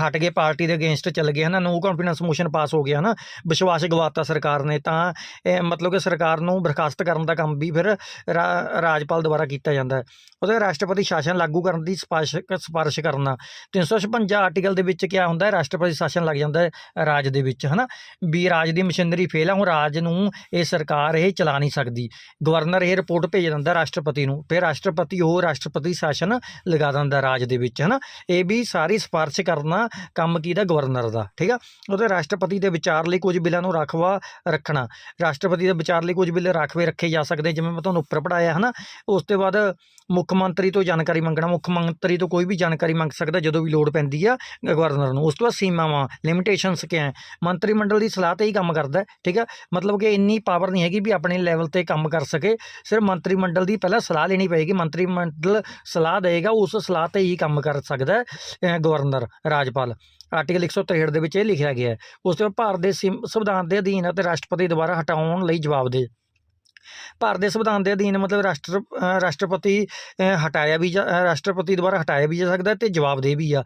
ਹਟ ਗਏ, ਪਾਰਟੀ ਦੇ ਅਗੇਂਸਟ ਚੱਲ ਗਏ, ਹਨਾ? ਨੋ ਕੌਨਫੀਡੈਂਸ ਮੋਸ਼ਨ ਪਾਸ ਹੋ ਗਿਆ, ਹਨਾ? ਵਿਸ਼ਵਾਸ ਗਵਾਤਾ ਸਰਕਾਰ ਨੇ, ਤਾਂ ਮਤਲਬ ਕਿ ਸਰਕਾਰ ਨੂੰ ਬਰਖਾਸਤ ਕਰਨ ਦਾ ਕੰਮ ਵੀ ਫਿਰ ਰਾ- ਰਾਜਪਾਲ ਦੁਆਰਾ ਕੀਤਾ ਜਾਂਦਾ। ਹੈ ਉਹਦੇ ਰਾਸ਼ਟਰਪਤੀ ਸ਼ਾਸਨ ਲਾਗੂ ਕਰਨ ਦੀ ਸਿਫਾਰਿਸ਼ ਸਿਫਾਰਿਸ਼ ਕਰਨਾ। 356 ਆਰਟੀਕਲ ਦੇ ਵਿੱਚ ਕੀ ਹੁੰਦਾ ਹੈ? ਰਾਸ਼ਟਰਪਤੀ ਸ਼ਾਸਨ ਲੱਗ ਜਾਂਦਾ ਹੈ ਰਾਜ ਦੇ ਵਿੱਚ, ਹਨਾ? ਵੀ ਰਾਜ ਦੀ ਮਸ਼ੀਨਰੀ ਫੇਲ ਆ, ਹੁਣ ਰਾਜ ਨੂੰ ਇਹ ਸਰਕਾਰ ਇਹ ਚਲਾ ਨਹੀਂ ਸਕਦੀ। ਗਵਰਨਰ ਇਹ ਰਿਪੋਰਟ ਭੇਜ ਦਿੰਦਾ ਰਾਸ਼ਟਰਪਤੀ ਨੂੰ। ਫਿਰ ਰਾਸ਼ਟਰਪਤੀ, ਉਹ ਰਾਸ਼ਟਰਪਤੀ ਸ਼ਾਸਨ ਲਗਾ ਦਿੰਦਾ ਰਾਜ ਦੇ ਵਿੱਚ, ਹਨਾ? ਇਹ ਵੀ ਸਾਰੀ ਸਿਫਾਰਿਸ਼ ਕਰਨਾ ਕੰਮ ਕੀ ਦਾ ਗਵਰਨਰ ਦਾ, ਠੀਕ ਆ? ਉਹਦੇ ਰਾਸ਼ਟਰਪਤੀ ਦੇ ਵਿਚਾਰ ਲਈ ਕੁਝ ਬਿੱਲਾਂ ਨੂੰ ਰਾਖਵਾ ਰੱਖਣਾ। ਰਾਸ਼ਟਰਪਤੀ ਦੇ ਵਿਚਾਰ ਲਈ ਕੁਝ ਬਿੱਲ ਰਾਖਵੇ ਰੱਖੇ ਜਾ ਸਕਦੇ, ਜਿਵੇਂ ਮੈਂ ਤੁਹਾਨੂੰ ਉੱਪਰ ਪੜਾਇਆ ਹਨਾ? ਉਸ ਤੋਂ ਬਾਅਦ ਮੁੱਖ ਮੰਤਰੀ ਤੋਂ ਜਾਣਕਾਰੀ ਮੰਗਣਾ, ਮੁੱਖ ਮੰਤਰੀ ਤੋਂ ਕੋਈ ਵੀ ਜਾਣਕਾਰੀ ਮੰਗ ਸਕਦਾ ਜਦੋਂ ਵੀ ਲੋੜ ਪੈਂਦੀ ਆ ਗਵਰਨਰ ਨੂੰ। ਉਸ ਤੋਂ ਬਾਅਦ ਸੀਮਾਵਾਂ ਲਿਮਿਟੇਸ਼ਨਸ ਕਿਆ ਮੰਤਰੀ ਮੰਡਲ ਦੀ ਸਲਾਹ ਤੇ ਹੀ ਕੰਮ ਕਰਦਾ, ਠੀਕ ਆ? ਮਤਲਬ ਕਿ ਇੰਨੀ ਪਾਵਰ ਨਹੀਂ ਹੈਗੀ ਵੀ ਆਪਣੇ ਲੈਵਲ ਤੇ ਕੰਮ ਕਰ ਸਕੇ। ਸਿਰਫ ਮੰਤਰੀ ਮੰਡਲ ਦੀ ਪਹਿਲਾਂ ਸਲਾਹ ਲੈਣੀ ਪਏਗੀ, ਮੰਤਰੀ ਮੰਡਲ ਸਲਾਹ ਦੇਗਾ ਉਸ ਸਲਾਹ ਤੇ ਹੀ ਕੰਮ ਕਰ ਸਕਦਾ ਗਵਰਨਰ ਰਾਜਪਾਲ। ਆਰਟੀਕਲ 163 ਦੇ ਵਿੱਚ ਇਹ ਲਿਖਿਆ ਗਿਆ ਹੈ, ਉਸ ਤੋਂ ਬਾਅਦ ਭਾਰਤ ਦੇ ਸੰਵਿਧਾਨ ਦੇ ਅਧੀਨ ਅਤੇ ਰਾਸ਼ਟਰਪਤੀ ਦੁਆਰਾ ਹਟਾਉਣ ਲਈ ਜਵਾਬ ਦੇ। ਭਾਰਤ ਦੇ ਸੰਵਿਧਾਨ ਦੇ ਅਧੀਨ ਮਤਲਬ ਰਾਸ਼ਟਰ ਰਾਸ਼ਟਰਪਤੀ ਹਟਾਇਆ ਵੀ ਜਾ ਰਾਸ਼ਟਰਪਤੀ ਦੁਆਰਾ ਹਟਾਇਆ ਵੀ ਜਾ ਸਕਦਾ ਤੇ ਜਵਾਬ ਦੇ ਵੀ ਆ।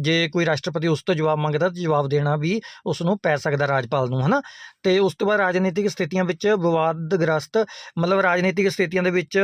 ਜੇ ਕੋਈ ਰਾਸ਼ਟਰਪਤੀ ਉਸ ਤੋਂ ਜਵਾਬ ਮੰਗਦਾ ਤਾਂ ਜਵਾਬ ਦੇਣਾ ਵੀ ਉਸ ਨੂੰ ਪੈ ਸਕਦਾ ਰਾਜਪਾਲ ਨੂੰ, ਹਨਾ? ਤੇ ਉਸ ਤੋਂ ਬਾਅਦ ਰਾਜਨੀਤਿਕ ਸਥਿਤੀਆਂ ਵਿੱਚ ਵਿਵਾਦਗ੍ਰਸਤ, ਮਤਲਬ ਰਾਜਨੀਤਿਕ ਸਥਿਤੀਆਂ ਦੇ ਵਿੱਚ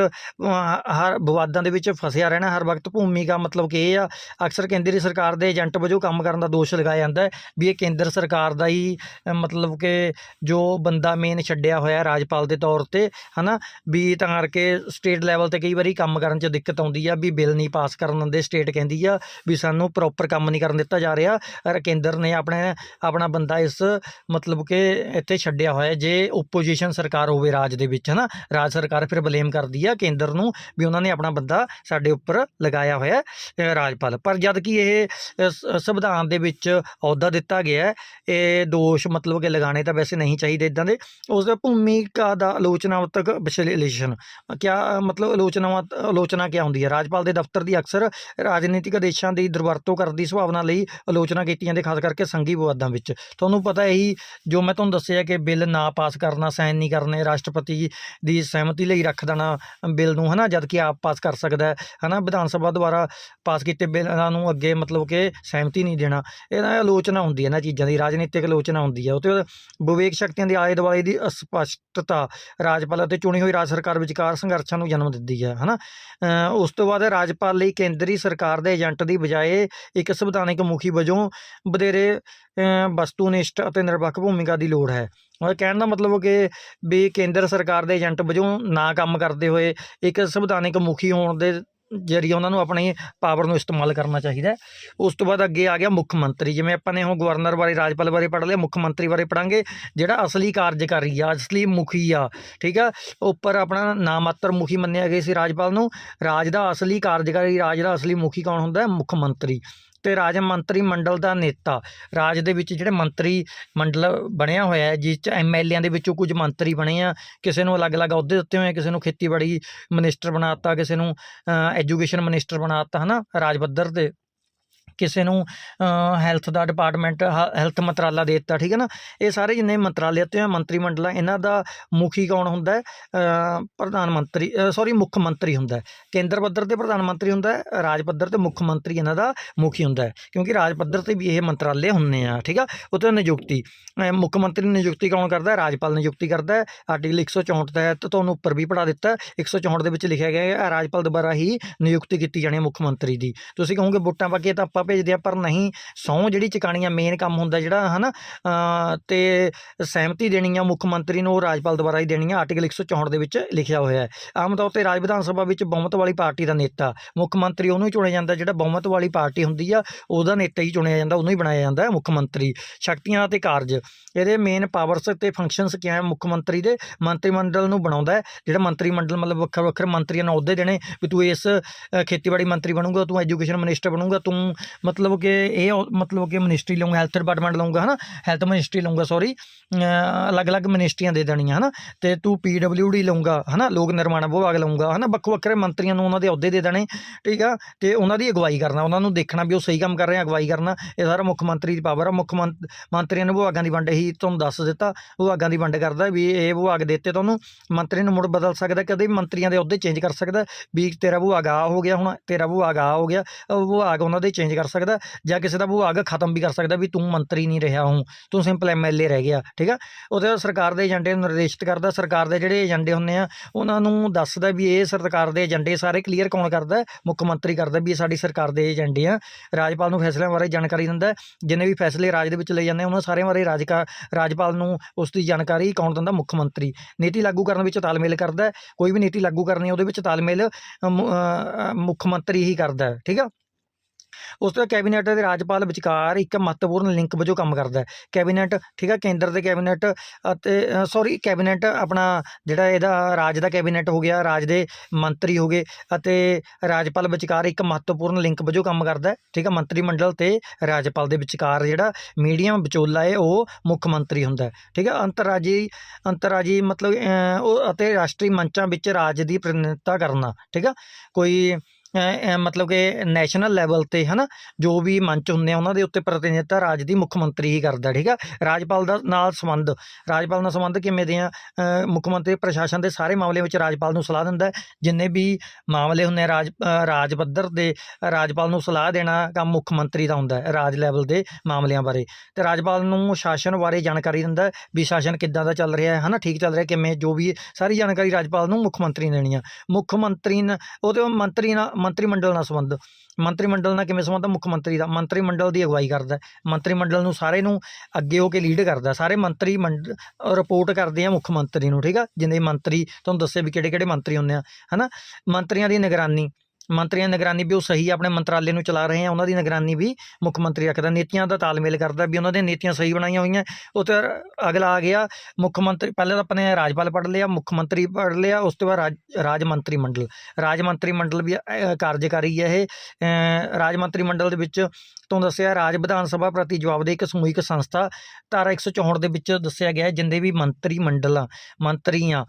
ਹਰ ਵਿਵਾਦਾਂ ਦੇ ਵਿੱਚ ਫਸਿਆ ਰਹਿਣਾ ਹਰ ਵਕਤ ਭੂਮਿਕਾ ਮਤਲਬ ਕਿ ਇਹ ਆ। ਅਕਸਰ ਕੇਂਦਰੀ ਸਰਕਾਰ ਦੇ ਏਜੰਟ ਵਜੋਂ ਕੰਮ ਕਰਨ ਦਾ ਦੋਸ਼ ਲਗਾਇਆ ਜਾਂਦਾ ਹੈ ਵੀ ਇਹ ਕੇਂਦਰ ਸਰਕਾਰ ਦਾ ਹੀ ਮਤਲਬ ਕਿ ਜੋ ਬੰਦਾ ਮੇਨ ਛੱਡਿਆ ਹੋਇਆ ਰਾਜਪਾਲ ਦੇ ਤੌਰ ਤੇ ਹਨਾ, ਵੀ ਤਾਂ ਕਰਕੇ ਸਟੇਟ ਲੈਵਲ ਤੇ ਕਈ ਵਾਰੀ ਕੰਮ ਕਰਨ 'ਚ ਦਿੱਕਤ ਆਉਂਦੀ ਆ, ਵੀ ਬਿੱਲ ਨਹੀਂ ਪਾਸ ਕਰਨ ਦਿੰਦੇ ਸਟੇਟ ਕਹਿੰਦੀ ਆ ਵੀ ਸਾਨੂੰ ਪ੍ਰੋਪਰ ਕੰਮ ਨਹੀਂ ਕਰਨ ਦਿੱਤਾ ਜਾ ਰਿਹਾ। ਔਰ ਕੇਂਦਰ ਨੇ ਆਪਣੇ, ਆਪਣਾ ਬੰਦਾ ਇਸ ਮਤਲਬ ਕਿ ਇੱਥੇ ਛੱਡਿਆ ਹੋਇਆ, ਜੇ ਓਪੋਜੀਸ਼ਨ ਸਰਕਾਰ ਹੋਵੇ ਰਾਜ ਦੇ ਵਿੱਚ, ਹਨਾ, ਰਾਜ ਸਰਕਾਰ ਫਿਰ ਬਲੇਮ ਕਰਦੀ ਆ ਕੇਂਦਰ ਨੂੰ ਵੀ ਉਹਨਾਂ ਨੇ ਆਪਣਾ ਬੰਦਾ ਸਾਡੇ ਉੱਪਰ ਲਗਾਇਆ ਹੋਇਆ ਰਾਜਪਾਲ। ਪਰ ਜਦ ਕਿ ਇਹ ਸੰਵਿਧਾਨ ਦੇ ਵਿੱਚ ਅਹੁਦਾ ਦਿੱਤਾ ਗਿਆ ਇਹ ਦੋਸ਼ ਮਤਲਬ ਕਿ ਲਗਾਉਣੇ ਤਾਂ ਵੈਸੇ ਨਹੀਂ ਚਾਹੀਦੇ ਇਦਾਂ ਦੇ। ਉਸ ਦਾ ਭੂਮਿਕਾ ਦਾ ਆਲੋਚਨਾ ਆਲੋਚਨਾਤਮਕ ਵਿਸ਼ਲੇਸ਼ਣ। ਕਿਆ ਮਤਲਬ ਆਲੋਚਨਾਵਾਂ ਆਲੋਚਨਾ ਕਿਆ ਹੁੰਦੀ ਹੈ? ਰਾਜਪਾਲ ਦੇ ਦਫ਼ਤਰ ਦੀ ਅਕਸਰ ਰਾਜਨੀਤਿਕ ਆਦੇਸ਼ਾਂ ਦੀ ਦੁਰਵਰਤੋਂ ਕਰਨ ਦੀ ਸੰਭਾਵਨਾ ਲਈ ਆਲੋਚਨਾ ਕੀਤੀ ਜਾਂਦੀ ਖਾਸ ਕਰਕੇ ਸੰਘੀ ਵਿਵਾਦਾਂ ਵਿੱਚ। ਤੁਹਾਨੂੰ ਪਤਾ ਇਹੀ ਜੋ ਮੈਂ ਤੁਹਾਨੂੰ ਦੱਸਿਆ ਕਿ ਬਿੱਲ ਨਾ ਪਾਸ ਕਰਨਾ, ਸਾਈਨ ਨਹੀਂ ਕਰਨੇ, ਰਾਸ਼ਟਰਪਤੀ ਦੀ ਸਹਿਮਤੀ ਲਈ ਰੱਖ ਦੇਣਾ ਬਿੱਲ ਨੂੰ, ਹਨਾ? ਜਦ ਕਿ ਆਪ ਪਾਸ ਕਰ ਸਕਦਾ ਹੈ, ਹਨਾ? ਵਿਧਾਨ ਸਭਾ ਦੁਆਰਾ ਪਾਸ ਕੀਤੇ ਬਿੱਲਾਂ ਨੂੰ ਅੱਗੇ ਮਤਲਬ ਕਿ ਸਹਿਮਤੀ ਨਹੀਂ ਦੇਣਾ। ਇਹਦਾ ਆਲੋਚਨਾ ਹੁੰਦੀ ਹੈ, ਇਹਨਾਂ ਚੀਜ਼ਾਂ ਦੀ, ਰਾਜਨੀਤਿਕ ਆਲੋਚਨਾ ਹੁੰਦੀ ਹੈ। ਉਹ ਤੋਂ ਵਿਵੇਕ ਸ਼ਕਤੀਆਂ ਦੇ ਆਲੇ ਦੁਆਲੇ ਦੀ ਅਸਪਸ਼ਟਤਾ ਰਾਜਪਾਲ ਅਤੇ ਚੁਣੀ ਹੋਈ ਰਾਜ ਸਰਕਾਰ ਵਿਚਕਾਰ ਸੰਘਰਸ਼ਾਂ ਨੂੰ ਜਨਮ ਦਿੰਦੀ ਹੈ ਹਨਾ? ਅ, ਉਸ ਤੋਂ ਬਾਅਦ ਰਾਜਪਾਲ ਲਈ ਕੇਂਦਰੀ ਸਰਕਾਰ ਦੇ ਏਜੰਟ ਦੀ ਬਜਾਏ ਇੱਕ ਸੰਵਿਧਾਨਿਕ ਮੁਖੀ ਵਜੋਂ ਵਧੇਰੇ ਅ, ਵਸਤੂਨਿਸ਼ਟ ਅਤੇ ਨਿਰਪੱਖ ਭੂਮਿਕਾ ਦੀ ਲੋੜ ਹੈ। ਉਹ ਕਹਿਣ ਦਾ ਮਤਲਬ ਕਿ ਵੀ ਕੇਂਦਰ ਸਰਕਾਰ ਦੇ ਏਜੰਟ ਵਜੋਂ ਨਾ ਕੰਮ ਕਰਦੇ ਹੋਏ ਇੱਕ ਸੰਵਿਧਾਨਿਕ ਮੁਖੀ ਹੋਣ ਦੇ ਜਰੀਏ ਉਹਨਾਂ ਨੂੰ ਆਪਣੀ ਪਾਵਰ ਨੂੰ ਇਸਤੇਮਾਲ ਕਰਨਾ ਚਾਹੀਦਾ ਉਸ ਤੋਂ ਬਾਅਦ ਅੱਗੇ ਆ ਗਿਆ ਮੁੱਖ ਮੰਤਰੀ ਜਿਵੇਂ ਆਪਾਂ ਨੇ ਹੁਣ ਗਵਰਨਰ ਬਾਰੇ, ਰਾਜਪਾਲ ਬਾਰੇ ਪੜ੍ਹ ਲਿਆ ਮੁੱਖ ਮੰਤਰੀ ਬਾਰੇ ਪੜਾਂਗੇ ਜਿਹੜਾ ਅਸਲੀ ਕਾਰਜਕਾਰੀ ਆ, ਅਸਲੀ ਮੁਖੀ ਆ, ਠੀਕ ਆ? ਉੱਪਰ ਆਪਣਾ ਨਾਮਾਤਰ ਮੁਖੀ ਮੰਨਿਆ ਗਿਆ ਸੀ ਰਾਜਪਾਲ ਨੂੰ। ਰਾਜ ਦਾ ਅਸਲੀ ਕਾਰਜਕਾਰੀ, ਰਾਜ ਦਾ ਅਸਲੀ ਮੁਖੀ ਕੌਣ ਹੁੰਦਾ ਮੁੱਖ ਮੰਤਰੀ ਤੇ ਰਾਜ ਮੰਤਰੀ ਮੰਡਲ ਦਾ ਨੇਤਾ। ਰਾਜ ਦੇ ਵਿੱਚ ਜਿਹੜੇ ਮੰਤਰੀ ਮੰਡਲ ਬਣਿਆ ਹੋਇਆ ਹੈ, ਜਿਸ ਚ ਐਮਐਲਏਆਂ ਦੇ ਵਿੱਚੋਂ ਕੁਝ ਮੰਤਰੀ ਬਣੇ ਆ, ਕਿਸੇ ਨੂੰ ਅਲੱਗ-ਅਲੱਗ ਅਹੁਦੇ ਦਿੱਤੇ ਹੋਏ ਆ, ਕਿਸੇ ਨੂੰ ਖੇਤੀਬਾੜੀ ਮਿਨਿਸਟਰ ਬਣਾਤਾ ਕਿਸੇ ਨੂੰ ਐਜੂਕੇਸ਼ਨ ਮਿਨਿਸਟਰ ਬਣਾਤਾ ਹਨਾ, ਰਾਜ ਪੱਧਰ ਤੇ। ਕਿਸੇ ਨੂੰ ਹੈਲਥ ਦਾ ਡਿਪਾਰਟਮੈਂਟ ਹੈਲਥ ਮੰਤਰਾਲਾ ਦੇ ਦਿੱਤਾ, ਠੀਕ ਹੈ ਨਾ? ਇਹ ਸਾਰੇ ਜਿੰਨੇ ਮੰਤਰਾਲੇ ਤੇ ਮੰਤਰੀ ਮੰਡਲਾਂ ਇਹਨਾਂ ਦਾ ਮੁਖੀ ਕੌਣ ਹੁੰਦਾ ਹੈ? ਪ੍ਰਧਾਨ ਮੰਤਰੀ ਸੌਰੀ ਮੁੱਖ ਮੰਤਰੀ ਹੁੰਦਾ ਹੈ। ਕੇਂਦਰ ਪੱਧਰ ਤੇ ਪ੍ਰਧਾਨ ਮੰਤਰੀ ਹੁੰਦਾ ਹੈ, ਰਾਜ ਪੱਧਰ ਤੇ ਮੁੱਖ ਮੰਤਰੀ ਇਹਨਾਂ ਦਾ ਮੁਖੀ ਹੁੰਦਾ ਹੈ, ਕਿਉਂਕਿ ਰਾਜ ਪੱਧਰ ਤੇ ਵੀ ਇਹ ਮੰਤਰਾਲੇ ਹੁੰਦੇ ਆ, ਠੀਕ ਆ? ਉੱਥੇ ਨਿਯੁਕਤੀ ਮੁੱਖ ਮੰਤਰੀ ਦੀ ਨਿਯੁਕਤੀ ਕੌਣ ਕਰਦਾ ਹੈ? ਰਾਜਪਾਲ ਨਿਯੁਕਤੀ ਕਰਦਾ ਹੈ। ਆਰਟੀਕਲ 164 ਤਹਿਤ ਤੁਹਾਨੂੰ ਉੱਪਰ ਵੀ ਪੜਾ ਦਿੱਤਾ ਹੈ। 164 ਦੇ ਵਿੱਚ ਲਿਖਿਆ ਗਿਆ ਹੈ, ਰਾਜਪਾਲ ਦੁਆਰਾ ਹੀ ਨਿਯੁਕਤੀ ਕੀਤੀ ਜਾਣੀ ਹੈ ਮੁੱਖ ਮੰਤਰੀ ਦੀ। ਤੁਸੀਂ ਕਹੋਗੇ ਵੋਟਾਂ ਪਾ ਕੇ ਤਾਂ ਆਪਾਂ ਭੇਜਦੇ ਆ ਪਰ ਨਹੀਂ ਸਹੁੰ ਜਿਹੜੀ ਚੁਕਾਣੀ ਆ ਮੇਨ ਕੰਮ ਹੁੰਦਾ ਜਿਹੜਾ ਹਨਾ ਅ, ਤੇ ਸਹਿਮਤੀ ਦੇਣੀ ਆ ਮੁੱਖ ਮੰਤਰੀ ਨੂੰ ਉਹ ਰਾਜਪਾਲ ਦੁਆਰਾ ਹੀ ਦੇਣੀ ਆ ਆਰਟੀਕਲ 164 ਦੇ ਵਿੱਚ ਲਿਖਿਆ ਹੋਇਆ ਹੈ। ਆਮ ਤੌਰ ਤੇ ਰਾਜ ਵਿਧਾਨ ਸਭਾ ਵਿੱਚ ਬਹੁਮਤ ਵਾਲੀ ਪਾਰਟੀ ਦਾ ਨੇਤਾ ਮੁੱਖ ਮੰਤਰੀ ਉਹਨੂੰ ਹੀ ਚੁਣਿਆ ਜਾਂਦਾ ਜਿਹੜਾ ਬਹੁਮਤ ਵਾਲੀ ਪਾਰਟੀ ਹੁੰਦੀ ਆ ਉਹਦਾ ਨੇਤਾ ਹੀ ਚੁਣਿਆ ਜਾਂਦਾ ਉਹਨੂੰ ਹੀ ਬਣਾਇਆ ਜਾਂਦਾ ਹੈ ਮੁੱਖ ਮੰਤਰੀ ਸ਼ਕਤੀਆਂ ਅਤੇ ਕਾਰਜ ਇਹਦੇ ਮੇਨ ਪਾਵਰਸ ਤੇ ਫੰਕਸ਼ਨਸ ਕੀ ਹੈ ਮੁੱਖ ਮੰਤਰੀ ਦੇ ਮੰਤਰੀ ਮੰਡਲ ਨੂੰ ਬਣਾਉਂਦਾ ਜਿਹੜਾ ਮੰਤਰੀ ਮੰਡਲ ਮਤਲਬ ਵੱਖਰ ਵੱਖਰੇ ਮੰਤਰੀਆਂ ਨੂੰ ਅਹੁਦੇ ਦੇਣੇ ਵੀ ਤੂੰ ਇਸ ਖੇਤੀਬਾੜੀ ਮੰਤਰੀ ਬਣੂਗਾ ਤੂੰ ਐਜੂਕੇਸ਼ਨ ਮਿਨਿਸਟਰ ਬਣੂਗਾ ਤੂੰ ਮਤਲਬ ਕਿ ਇਹ ਉਹ- ਮਤਲਬ ਕਿ ਮਿਨਿਸਟਰੀ ਲਊਂਗਾ ਹੈਲਥ ਡਿਪਾਰਟਮੈਂਟ ਲਊਂਗਾ, ਹਨਾ? ਹੈਲਥ ਮਿਨਿਸਟਰੀ ਲਊਂਗਾ ਸੌਰੀ ਅਲੱਗ-ਅਲੱਗ ਮਿਨਿਸਟਰੀਆਂ ਦੇ ਦੇਣੀਆਂ, ਹਨਾ? ਤੇ ਤੂੰ ਡੀ ਲਊਂਗਾ, ਹਨਾ? ਲੋਕ ਨਿਰਮਾਣ ਵਿਭਾਗ ਲਊਂਗਾ, ਹਨਾ? ਵੱਖ ਵੱਖਰੇ ਮੰਤਰੀਆਂ ਨੂੰ ਉਹਨਾਂ ਦੇ ਅਹੁਦੇ ਦੇ ਦੇਣੇ, ਠੀਕ ਆ? ਤੇ ਉਹਨਾਂ ਦੀ ਅਗਵਾਈ ਕਰਨਾ, ਉਹਨਾਂ ਨੂੰ ਦੇਖਣਾ ਵੀ ਉਹ ਸਹੀ ਕੰਮ ਕਰ ਰਹੇ ਆ, ਅਗਵਾਈ ਕਰਨਾ। ਇਹ ਸਾਰਾ ਮੁੱਖ ਮੰਤਰੀ ਦੀ ਪਾਵਰ ਆ, ਮੁੱਖ ਮੰਤਰੀਆਂ ਨੂੰ ਵਿਭਾਗਾਂ ਦੀ ਵੰਡ ਹੀ ਤੁਹਾਨੂੰ ਦੱਸ ਦਿੱਤਾ, ਵਿਭਾਗਾਂ ਦੀ ਵੰਡ ਕਰਦਾ ਵੀ ਇਹ ਵਿਭਾਗ ਦਿੱਤੇ ਤੁਹਾਨੂੰ, ਮੰਤਰੀ ਨੂੰ ਮੁੜ ਬਦਲ ਸਕਦਾ, ਕਦੇ ਮੰਤਰੀਆਂ ਦੇ ਅਹੁਦੇ ਚੇਂਜ ਕਰ ਸਕਦਾ, ਵੀ ਤੇਰਾ ਵਿਭਾਗ ਆ ਹੋ ਗਿਆ ਹੁਣ, ਤੇਰਾ ਵਿਭਾਗ ਆ ਹੋ ਗਿਆ ਵਿਭਾਗ ਉਹਨਾਂ ਦੇ ਚੇਂਜ ਕਰ ਕਰ ਸਕਦਾ ਜਾਂ ਕਿਸੇ ਦਾ ਵਿਭਾਗ ਖਤਮ ਵੀ ਕਰ ਸਕਦਾ ਵੀ ਤੂੰ ਮੰਤਰੀ ਨਹੀਂ ਰਿਹਾ ਹੂੰ, ਤੂੰ ਸਿੰਪਲ ਐਮਐਲਏ ਰਹਿ ਗਿਆ, ਠੀਕ ਆ? ਉਹਦੇ ਸਰਕਾਰ ਦੇ ਏਜੰਡੇ ਨੂੰ ਨਿਰਦੇਸ਼ਿਤ ਕਰਦਾ, ਸਰਕਾਰ ਦੇ ਜਿਹੜੇ ਏਜੰਡੇ ਹੁੰਦੇ ਆ, ਉਹਨਾਂ ਨੂੰ ਦੱਸਦਾ ਵੀ ਇਹ ਸਰਕਾਰ ਦੇ ਏਜੰਡੇ ਸਾਰੇ ਕਲੀਅਰ ਕੌਣ ਕਰਦਾ ਮੁੱਖ ਮੰਤਰੀ ਕਰਦਾ ਵੀ ਇਹ ਸਾਡੀ ਸਰਕਾਰ ਦੇ ਏਜੰਡੇ ਆ। ਰਾਜਪਾਲ ਨੂੰ ਫੈਸਲਿਆਂ ਬਾਰੇ ਜਾਣਕਾਰੀ ਦਿੰਦਾ ਜਿੰਨੇ ਵੀ ਫੈਸਲੇ ਰਾਜ ਦੇ ਵਿੱਚ ਲਏ ਜਾਂਦੇ ਉਹਨਾਂ ਸਾਰਿਆਂ ਬਾਰੇ ਰਾਜਕਾ ਰਾਜਪਾਲ ਨੂੰ ਉਸ ਦੀ ਜਾਣਕਾਰੀ ਕੌਣ ਦਿੰਦਾ? ਮੁੱਖ ਮੰਤਰੀ। ਨੀਤੀ ਲਾਗੂ ਕਰਨ ਵਿੱਚ ਤਾਲਮੇਲ ਕਰਦਾ ਕੋਈ ਵੀ ਨੀਤੀ ਲਾਗੂ ਕਰਨੀ ਉਹਦੇ ਵਿੱਚ ਤਾਲਮੇਲ ਮੁੱਖ ਮੰਤਰੀ ਹੀ ਕਰਦਾ ਠੀਕ ਆ? ਉਸ ਤੋਂ ਬਾਅਦ ਕੈਬਨਿਟ ਅਤੇ ਰਾਜਪਾਲ ਵਿਚਕਾਰ ਇੱਕ ਮਹੱਤਵਪੂਰਨ ਲਿੰਕ ਵਜੋਂ ਕੰਮ ਕਰਦਾ ਹੈ। ਕੈਬਨਿਟ, ਠੀਕ ਆ, ਕੇਂਦਰ ਦੇ ਕੈਬਨਿਟ ਅਤੇ ਸੌਰੀ ਕੈਬਨਿਟ ਆਪਣਾ ਜਿਹੜਾ ਇਹਦਾ ਰਾਜ ਦਾ ਕੈਬਨਿਟ ਹੋ ਗਿਆ, ਰਾਜ ਦੇ ਮੰਤਰੀ ਹੋ ਗਏ ਅਤੇ ਰਾਜਪਾਲ ਵਿਚਕਾਰ ਇੱਕ ਮਹੱਤਵਪੂਰਨ ਲਿੰਕ ਵਜੋਂ ਕੰਮ ਕਰਦਾ ਹੈ, ਠੀਕ ਹੈ ਮੰਤਰੀ ਮੰਡਲ ਤੇ ਰਾਜਪਾਲ ਦੇ ਵਿਚਕਾਰ ਜਿਹੜਾ ਮੀਡੀਅਮ ਵਿਚੋਲਾ ਹੈ, ਉਹ ਮੁੱਖ ਮੰਤਰੀ ਹੁੰਦਾ ਠੀਕ ਹੈ ਅੰਤਰਰਾਜੀ ਅੰਤਰਰਾਜੀ ਮਤਲਬ ਉਹ ਅਤੇ ਰਾਸ਼ਟਰੀ ਮੰਚਾਂ ਵਿੱਚ ਰਾਜ ਦੀ ਪ੍ਰਤੀਨਿਧਤਾ ਕਰਨਾ, ਠੀਕ ਹੈ ਕੋਈ ਮਤਲਬ ਕਿ ਨੈਸ਼ਨਲ ਲੈਵਲ ਤੇ, ਹਨਾ, ਜੋ ਵੀ ਮੰਚ ਹੁੰਦੇ ਆ, ਉਹਨਾਂ ਦੇ ਉੱਤੇ ਪ੍ਰਤੀਨਿਧਤਾ ਰਾਜ ਦੀ ਮੁੱਖ ਮੰਤਰੀ ਹੀ ਕਰਦਾ, ਠੀਕ ਆ? ਰਾਜਪਾਲ ਦਾ ਨਾਲ ਸੰਬੰਧ, ਰਾਜਪਾਲ ਨਾਲ ਸੰਬੰਧ ਕਿਵੇਂ ਦੇ ਆ? ਮੁੱਖ ਮੰਤਰੀ ਪ੍ਰਸ਼ਾਸਨ ਦੇ ਸਾਰੇ ਮਾਮਲੇ ਵਿੱਚ ਰਾਜਪਾਲ ਨੂੰ ਸਲਾਹ ਦਿੰਦਾ, ਜਿੰਨੇ ਵੀ ਮਾਮਲੇ ਹੁੰਦੇ ਆ, ਰਾਜ ਰਾਜ ਪੱਧਰ ਦੇ, ਰਾਜਪਾਲ ਨੂੰ ਸਲਾਹ ਦੇਣਾ ਕੰਮ ਮੁੱਖ ਮੰਤਰੀ ਦਾ ਹੁੰਦਾ ਹੈ ਰਾਜ ਲੈਵਲ ਦੇ ਮਾਮਲਿਆਂ ਬਾਰੇ। ਤੇ ਰਾਜਪਾਲ ਨੂੰ ਸ਼ਾਸਨ ਬਾਰੇ ਜਾਣਕਾਰੀ ਦਿੰਦਾ, ਵੀ ਸ਼ਾਸਨ ਕਿੱਦਾਂ ਦਾ ਚੱਲ ਰਿਹਾ ਹੈ ਹਨਾ, ਠੀਕ ਚੱਲ ਰਿਹਾ, ਕਿਵੇਂ, ਜੋ ਵੀ ਸਾਰੀ ਜਾਣਕਾਰੀ ਰਾਜਪਾਲ ਨੂੰ ਮੁੱਖ ਮੰਤਰੀ ਨੇ ਦੇਣੀ ਆ। ਮੁੱਖ ਮੰਤਰੀ ਨਾਲ ਉਹਦੇ ਮੰਤਰੀ ਨਾਲ ਮੰਤਰੀ ਮੰਡਲ ਨਾਲ ਸੰਬੰਧ। ਮੰਤਰੀ ਮੰਡਲ ਨਾਲ ਕਿਵੇਂ ਸੰਬੰਧ? ਮੁੱਖ ਮੰਤਰੀ ਦਾ ਮੰਤਰੀ ਮੰਡਲ ਦੀ ਅਗਵਾਈ ਕਰਦਾ ਮੰਤਰੀ ਮੰਡਲ ਨੂੰ ਸਾਰੇ ਨੂੰ ਅੱਗੇ ਹੋ ਕੇ ਲੀਡ ਕਰਦਾ ਸਾਰੇ ਮੰਤਰੀ ਮੰਡ ਰਿਪੋਰਟ ਕਰਦੇ ਆ ਮੁੱਖ ਮੰਤਰੀ ਨੂੰ, ਠੀਕ ਆ? ਜਿੰਨੇ ਮੰਤਰੀ, ਤੁਹਾਨੂੰ ਦੱਸੇ ਵੀ ਕਿਹੜੇ ਕਿਹੜੇ ਮੰਤਰੀ ਹੁੰਦੇ ਆ, ਹਨਾ? ਮੰਤਰੀਆਂ ਦੀ ਨਿਗਰਾਨੀ ਮੰਤਰੀਆਂ ਦੀ ਨਿਗਰਾਨੀ ਵੀ ਉਹ ਸਹੀ ਆਪਣੇ ਮੰਤਰਾਲੇ ਨੂੰ ਚਲਾ ਰਹੇ ਆ, ਉਹਨਾਂ ਦੀ ਨਿਗਰਾਨੀ ਵੀ ਮੁੱਖ ਮੰਤਰੀ ਰੱਖਦਾ, ਨੀਤੀਆਂ ਦਾ ਤਾਲਮੇਲ ਕਰਦਾ ਵੀ ਉਹਨਾਂ ਦੀਆਂ ਨੀਤੀਆਂ ਸਹੀ ਬਣਾਈਆਂ ਹੋਈਆਂ। ਉਹ ਤੇ ਅਗਲਾ ਆ ਗਿਆ, ਮੁੱਖ ਮੰਤਰੀ ਪਹਿਲੇ ਤਾਂ ਆਪਣੇ ਰਾਜਪਾਲ ਪੜ੍ਹ ਲਿਆ, ਮੁੱਖ ਮੰਤਰੀ ਪੜ੍ਹ ਲਿਆ, ਉਸ ਤੋਂ ਬਾਅਦ ਰਾਜ ਰਾਜ ਮੰਤਰੀ ਮੰਡਲ। ਰਾਜ ਮੰਤਰੀ ਮੰਡਲ ਵੀ ਕਾਰਜਕਾਰੀ ਹੈ ਇਹ। ਰਾਜ ਮੰਤਰੀ ਮੰਡਲ ਦੇ ਵਿੱਚ ਤੋਂ ਦੱਸਿਆ ਰਾਜ ਵਿਧਾਨ ਸਭਾ ਪ੍ਰਤੀ ਜਵਾਬਦੇਹ ਇੱਕ ਸਮੂਹਿਕ ਸੰਸਥਾ ਧਾਰਾ 164 ਦੇ ਵਿੱਚ ਦੱਸਿਆ ਗਿਆ ਹੈ, ਜਿੰਨੇ ਵੀ ਮੰਤਰੀ ਮੰਡਲਾਂ ਮੰਤਰੀਆਂ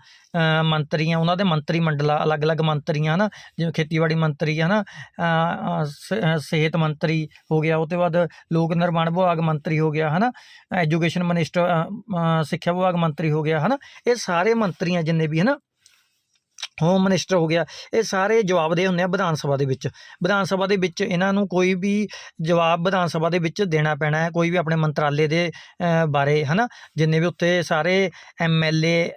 ਮੰਤਰੀਆਂ ਉਹਨਾਂ ਦੇ ਮੰਤਰੀ ਮੰਡਲਾਂ ਅਲੱਗ-ਅਲੱਗ ਮੰਤਰੀਆਂ ਨਾ ਜਿਵੇਂ ਖੇਤੀਬਾੜੀ ਮੰਤਰੀ ਹੈ ਨਾ ਸਿਹਤ ਮੰਤਰੀ ਹੋ ਗਿਆ ਉਹ ਤੋਂ ਬਾਅਦ ਲੋਕ ਨਿਰਮਾਣ ਵਿਭਾਗ ਮੰਤਰੀ ਹੋ ਗਿਆ ਹਨਾ ਐਜੂਕੇਸ਼ਨ ਮਿਨਿਸਟਰ ਸਿੱਖਿਆ ਵਿਭਾਗ ਮੰਤਰੀ ਹੋ ਗਿਆ ਹਨਾ ਇਹ ਸਾਰੇ ਮੰਤਰੀਆਂ ਜਿੰਨੇ ਵੀ ਹਨਾ ਹੋਮ ਮਿਨਿਸਟਰ ਹੋ ਗਿਆ ਇਹ ਸਾਰੇ ਜਵਾਬਦੇਹ ਹੁੰਦੇ ਆ ਵਿਧਾਨ ਸਭਾ ਦੇ ਵਿੱਚ। ਵਿਧਾਨ ਸਭਾ ਦੇ ਵਿੱਚ ਇਹਨਾਂ ਨੂੰ ਕੋਈ ਵੀ ਜਵਾਬ ਵਿਧਾਨ ਸਭਾ ਦੇ ਵਿੱਚ ਦੇਣਾ ਪੈਣਾ ਹੈ ਕੋਈ ਵੀ ਆਪਣੇ ਮੰਤਰਾਲੇ ਦੇ ਅ, ਬਾਰੇ ਹਨਾ? ਜਿੰਨੇ ਵੀ ਉੱਥੇ ਸਾਰੇ ਐਮਐਲਏ